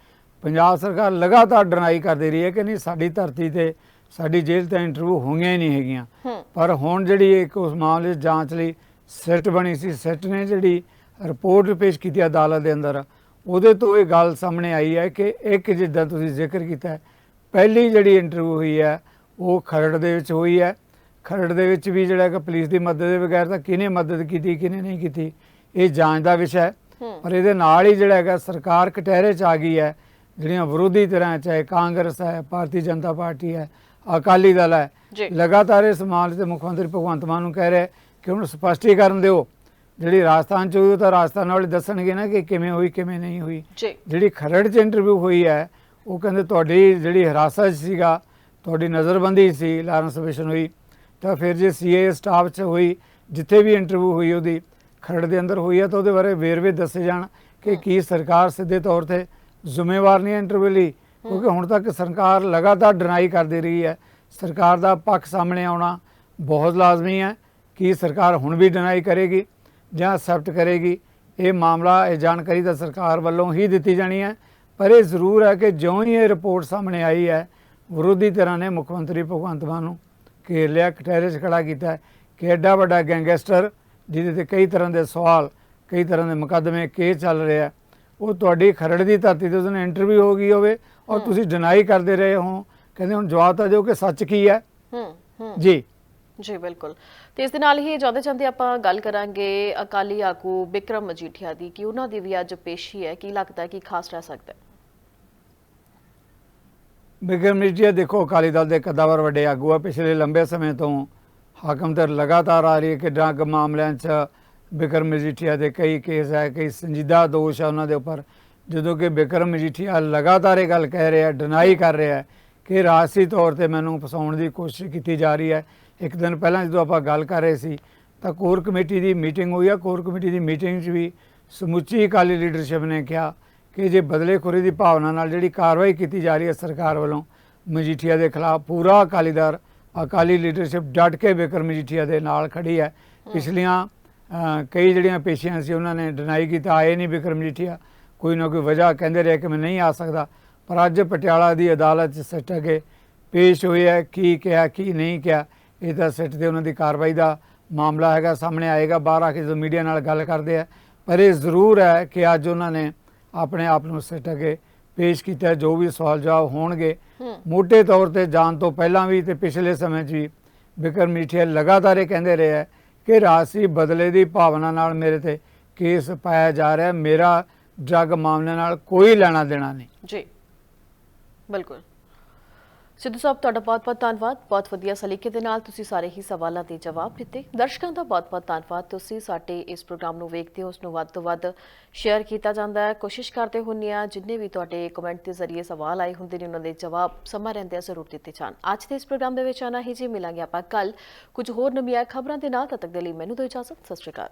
ਪੰਜਾਬ ਸਰਕਾਰ ਲਗਾਤਾਰ ਡਰਾਈ ਕਰਦੀ ਰਹੀ ਹੈ ਕਿ ਨਹੀਂ, ਸਾਡੀ ਧਰਤੀ ਤੇ ਸਾਡੀ ਜੇਲ੍ਹ ਤੇ ਇੰਟਰਵਿਊ ਹੋਈਆਂ ਹੀ ਨਹੀਂ ਹੈਗੀਆਂ। ਪਰ ਹੁਣ ਜਿਹੜੀ ਇੱਕ ਉਸ ਮਾਮਲੇ ਜਾਂਚ ਲਈ ਸਿੱਟ ਬਣੀ ਸੀ ਸਿੱਟ ਨੇ ਜਿਹੜੀ ਰਿਪੋਰਟ ਪੇਸ਼ ਕੀਤੀ ਅਦਾਲਤ ਦੇ ਅੰਦਰ ਉਹਦੇ ਤੋਂ ਇਹ ਗੱਲ ਸਾਹਮਣੇ ਆਈ ਹੈ ਕਿ ਇੱਕ ਜਿੱਦਾਂ ਤੁਸੀਂ ਜ਼ਿਕਰ ਕੀਤਾ ਪਹਿਲੀ ਜਿਹੜੀ ਇੰਟਰਵਿਊ ਹੋਈ ਹੈ ਉਹ ਖਰੜ ਦੇ ਵਿੱਚ ਹੋਈ ਹੈ। ਖਰੜ ਦੇ ਵਿੱਚ ਵੀ ਜਿਹੜਾ ਕਿ ਪੁਲਿਸ ਦੀ ਮਦਦ ਦੇ ਬਗੈਰ ਤਾਂ ਕਿਹਨੇ ਮਦਦ ਕੀਤੀ ਕਿਹਨੇ ਨਹੀਂ ਕੀਤੀ ਇਹ ਜਾਂਚ ਦਾ ਵਿਸ਼ਾ ਹੂੰ। ਪਰ ਇਹਦੇ ਨਾਲ ਹੀ ਜਿਹੜਾ ਹੈਗਾ ਸਰਕਾਰ ਕਟਹਿਰੇ 'ਚ ਆ ਗਈ ਹੈ ਜਿਹੜੀਆਂ ਵਿਰੋਧੀ ਧਿਰਾਂ ਚਾਹੇ ਕਾਂਗਰਸ ਹੈ ਭਾਰਤੀ ਜਨਤਾ ਪਾਰਟੀ ਹੈ ਅਕਾਲੀ ਦਲ ਹੈ। ਲਗਾਤਾਰ ਇਸ ਮਾਮਲੇ ਤੇ ਮੁੱਖ ਮੰਤਰੀ ਭਗਵੰਤ ਮਾਨ ਨੂੰ ਕਹਿ ਰਿਹਾ ਕਿ ਹੁਣ ਸਪਸ਼ਟੀਕਰਨ ਦਿਓ। ਜਿਹੜੀ ਰਾਜਸਥਾਨ ਚ ਹੋਈ ਉਹ ਤਾਂ ਰਾਜਸਥਾਨ ਵਾਲੇ ਦੱਸਣਗੇ ਨਾ ਕਿ ਕਿਵੇਂ ਹੋਈ ਕਿਵੇਂ ਨਹੀਂ ਹੋਈ। ਜਿਹੜੀ ਖਰੜ ਚ ਇੰਟਰਵਿਊ ਹੋਈ ਹੈ ਉਹ ਕਹਿੰਦੇ ਤੁਹਾਡੀ ਜਿਹੜੀ ਹਿਰਾਸਤ ਸੀਗਾ ਤੁਹਾਡੀ ਨਜ਼ਰਬੰਦੀ ਸੀ ਲਾਰੈਂਸ ਬਿਸ਼ਨ ਹੋਈ। ਤਾਂ ਫਿਰ ਜੇ ਸੀਏ ਸਟਾਫ 'ਚ ਹੋਈ ਜਿੱਥੇ ਵੀ ਇੰਟਰਵਿਊ ਹੋਈ ਉਹਦੀ ਖਰੜ ਦੇ ਅੰਦਰ ਹੋਈ ਹੈ ਤਾਂ ਉਹਦੇ ਬਾਰੇ ਵੇਰਵੇ ਦੱਸੇ ਜਾਣ ਕਿ ਕੀ ਸਰਕਾਰ ਸਿੱਧੇ ਤੌਰ ਤੇ ਜ਼ਿੰਮੇਵਾਰ ਨਹੀਂ ਇੰਟਰਵਿਊ ਲਈ। ਕਿਉਂਕਿ ਹੁਣ ਤੱਕ ਸਰਕਾਰ ਲਗਾਤਾਰ ਡਿਨਾਈ ਕਰਦੀ ਰਹੀ ਹੈ। ਸਰਕਾਰ ਦਾ ਪੱਖ ਸਾਹਮਣੇ ਆਉਣਾ ਬਹੁਤ ਲਾਜ਼ਮੀ ਹੈ ਕਿ ਸਰਕਾਰ ਹੁਣ ਵੀ ਡਿਨਾਈ ਕਰੇਗੀ ਜਾਂ ਅਕਸੈਪਟ ਕਰੇਗੀ। ਇਹ ਮਾਮਲਾ, ਇਹ ਜਾਣਕਾਰੀ ਤਾਂ ਸਰਕਾਰ ਵੱਲੋਂ ਹੀ ਦਿੱਤੀ ਜਾਣੀ ਹੈ। ਪਰ ਇਹ ਜ਼ਰੂਰ ਹੈ ਕਿ ਜਿਉਂ ਹੀ ਇਹ ਰਿਪੋਰਟ ਸਾਹਮਣੇ ਆਈ ਹੈ, ਵਿਰੋਧੀ ਧਿਰਾਂ ਨੇ ਮੁੱਖ ਮੰਤਰੀ ਭਗਵੰਤ ਮਾਨ ਨੂੰ ਘੇਰ ਲਿਆ, ਕਟਹਿਰੇ 'ਚ ਖੜਾ ਕੀਤਾ ਕਿ ਐਡਾ ਵੱਡਾ ਗੈਂਗਸਟਰ ਜਿਹਦੇ ਤੇ ਕਈ ਤਰ੍ਹਾਂ ਦੇ ਸਵਾਲ, ਕਈ ਤਰ੍ਹਾਂ ਦੇ ਮੁਕੱਦਮੇ ਕੇਸ ਚੱਲ ਰਿਹਾ ਉਹ ਤੁਹਾਡੀ ਖਰੜ ਦੀ ਧਰਤੀ ਤੇ ਉਹਨੇ ਇੰਟਰਵਿਊ ਹੋ ਗਈ ਹੋਵੇ ਔਰ ਤੁਸੀਂ ਡਿਨਾਈ ਕਰਦੇ ਰਹੇ ਹੋ। ਕਹਿੰਦੇ ਹੁਣ ਜਵਾਬ ਤਾਂ ਦਿਓ ਕਿ ਸੱਚ ਕੀ ਹੈ। ਹੂੰ ਹੂੰ। ਜੀ। ਜੀ ਬਿਲਕੁਲ। ਤੇ ਇਸ ਦੇ ਨਾਲ ਹੀ ਜਾਂਦੇ ਜਾਂਦੇ ਆਪਾਂ ਗੱਲ ਕਰਾਂਗੇ ਅਕਾਲੀ ਆਗੂ ਬਿਕਰਮ ਮਜੀਠੀਆ ਦੀ ਕਿ ਉਹਨਾਂ ਦੀ ਵੀ ਅੱਜ ਪੇਸ਼ੀ ਹੈ। ਕੀ ਲੱਗਦਾ ਕਿ ਖਾਸ ਰਹਿ ਸਕਦਾ ਹੈ? ਬਿਕਰਮ ਮਜੀਠੀਆ ਦੇਖੋ ਅਕਾਲੀ ਦਲ ਦੇ ਕਦਾਵਰ ਵੱਡੇ ਆਗੂ ਆ। ਪਿਛਲੇ ਲੰਬੇ ਸਮੇਂ ਤੋਂ ਹਾਕਮ ਤੇ ਲਗਾਤਾਰ ਆ ਰਹੀ ਹੈ ਕਿ ਡਰੱਗ ਮਾਮਲਿਆਂ 'ਚ ਬਿਕਰਮ ਮਜੀਠੀਆ ਦੇ ਕਈ ਕੇਸ ਹੈ ਕਈ ਸੰਜੀਦਾ ਦੋਸ਼ ਹੈ ਉਹਨਾਂ ਦੇ ਉੱਪਰ। ਜਦੋਂ ਕਿ ਬਿਕਰਮ ਮਜੀਠੀਆ ਲਗਾਤਾਰ ਇਹ ਗੱਲ ਕਹਿ ਰਿਹਾ ਡਿਨਾਈ ਕਰ ਰਿਹਾ ਕਿ ਰਾਜਸੀ ਤੌਰ ਤੇ ਮੈਨੂੰ ਫਸਾਉਣ ਦੀ ਕੋਸ਼ਿਸ਼ ਕੀਤੀ ਜਾ ਰਹੀ ਹੈ। ਇੱਕ ਦਿਨ ਪਹਿਲਾਂ ਜਦੋਂ ਆਪਾਂ ਗੱਲ ਕਰ ਰਹੇ ਸੀ ਤਾਂ ਕੋਰ ਕਮੇਟੀ ਦੀ ਮੀਟਿੰਗ ਹੋਈ ਆ। ਕੋਰ ਕਮੇਟੀ ਦੀ ਮੀਟਿੰਗ 'ਚ ਵੀ ਸਮੁੱਚੀ ਅਕਾਲੀ ਲੀਡਰਸ਼ਿਪ ਨੇ ਕਿਹਾ ਕਿ ਜੇ ਬਦਲੇਖੋਰੀ ਦੀ ਭਾਵਨਾ ਨਾਲ ਜਿਹੜੀ ਕਾਰਵਾਈ ਕੀਤੀ ਜਾ ਰਹੀ ਹੈ ਸਰਕਾਰ ਵੱਲੋਂ ਮਜੀਠੀਆ ਦੇ ਖਿਲਾਫ ਪੂਰਾ ਅਕਾਲੀ ਦਲ ਅਕਾਲੀ ਲੀਡਰਸ਼ਿਪ ਡਟ ਕੇ ਬਿਕਰਮ ਮਜੀਠੀਆ ਦੇ ਨਾਲ ਖੜੀ ਹੈ। ਪਿਛਲੀਆਂ ਕਈ ਜਿਹੜੀਆਂ ਪੇਸ਼ੀਆਂ ਸੀ ਉਹਨਾਂ ਨੇ ਡਿਨਾਈ ਕੀਤਾ ਆਏ ਨਹੀਂ ਬਿਕਰਮ ਮਜੀਠੀਆ। ਕੋਈ ਨਾ ਕੋਈ ਵਜ੍ਹਾ ਕਹਿੰਦੇ ਰਹੇ ਕਿ ਮੈਂ ਨਹੀਂ ਆ ਸਕਦਾ। ਪਰ ਅੱਜ ਪਟਿਆਲਾ ਦੀ ਅਦਾਲਤ 'ਚ ਸਿੱਟ ਕੇ ਪੇਸ਼ ਹੋਏ ਹੈ ਕੀ ਕਿਹਾ ਕੀ ਨਹੀਂ ਕਿਹਾ ਇਹ ਤਾਂ ਸਿੱਟ ਤੇ ਉਹਨਾਂ ਦੀ ਕਾਰਵਾਈ ਦਾ ਮਾਮਲਾ ਹੈਗਾ ਸਾਹਮਣੇ ਆਏਗਾ ਬਾਹਰ ਆ ਕੇ ਜਦੋਂ ਮੀਡੀਆ ਨਾਲ ਗੱਲ ਕਰਦੇ ਆ। ਪਰ ਇਹ ਜ਼ਰੂਰ ਹੈ ਕਿ ਅੱਜ ਉਹਨਾਂ ਨੇ ਆਪਣੇ ਆਪ ਨੂੰ ਸਿੱਟ ਕੇ ਪੇਸ਼ ਕੀਤਾ ਜੋ ਵੀ ਸਵਾਲ ਜਵਾਬ ਹੋਣਗੇ। ਮੋٹے ਤੌਰ ਤੇ ਜਾਣ ਤੋਂ ਪਹਿਲਾਂ ਵੀ ਤੇ ਪਿਛਲੇ ਸਮੇਂ 'ਚ ਵੀ ਬਿਕਰਮ ਮੀਠੀਆ ਲਗਾਤਾਰ ਇਹ ਕਹਿੰਦੇ ਰਹੇ ਹੈ ਕਿ ਰਾਸੀ ਬਦਲੇ ਦੀ ਭਾਵਨਾ ਨਾਲ ਮੇਰੇ ਤੇ ਕੇਸ ਪਾਇਆ ਜਾ ਰਿਹਾ। ਮੇਰਾ ਡਰੱਗ ਮਾਮਲੇ ਨਾਲ ਕੋਈ ਲੈਣਾ ਦੇਣਾ ਨਹੀਂ। ਜੀ। ਬਿਲਕੁਲ। ਸਿੱਧੂ ਸਾਹਿਬ, ਤੁਹਾਡਾ ਬਹੁਤ-ਬਹੁਤ ਧੰਨਵਾਦ। ਬਹੁਤ ਵਧੀਆ ਸਲੀਕੇ ਦੇ ਨਾਲ ਤੁਸੀਂ ਸਾਰੇ ਹੀ ਸਵਾਲਾਂ ਦੇ ਜਵਾਬ ਦਿੱਤੇ। ਦਰਸ਼ਕਾਂ ਦਾ ਬਹੁਤ-ਬਹੁਤ ਧੰਨਵਾਦ। ਤੁਸੀਂ ਸਾਡੇ ਇਸ ਪ੍ਰੋਗਰਾਮ ਨੂੰ ਵੇਖਦੇ ਹੋ, ਉਸ ਨੂੰ ਵੱਧ ਤੋਂ ਵੱਧ ਸ਼ੇਅਰ ਕੀਤਾ ਜਾਂਦਾ ਹੈ। ਕੋਸ਼ਿਸ਼ ਕਰਦੇ ਹੁੰਨੇ ਆ, ਜਿੰਨੇ ਵੀ ਤੁਹਾਡੇ ਕਮੈਂਟ ਦੇ ਜ਼ਰੀਏ ਸਵਾਲ ਆਏ ਹੁੰਦੇ ਨੇ, ਉਹਨਾਂ ਦੇ ਜਵਾਬ ਸਮਾਂ ਰਹਿੰਦੇ ਜ਼ਰੂਰ ਦਿੱਤੇ ਜਾਣ। ਅੱਜ ਦੇ ਇਸ ਪ੍ਰੋਗਰਾਮ ਦੇ ਵਿੱਚ ਆਣਾ ਹੀ ਜੀ, ਮਿਲਾਂਗੇ ਆਪਾਂ ਕੱਲ ਕੁਝ ਹੋਰ ਨਵੀਆਂ ਖਬਰਾਂ ਦੇ ਨਾਲ, ਤਦ ਤੱਕ ਦੇ ਲਈ ਮੈਨੂੰ ਦਿਓ ਇਜਾਜ਼ਤ। ਸਤਿ ਸ਼੍ਰੀ ਅਕਾਲ।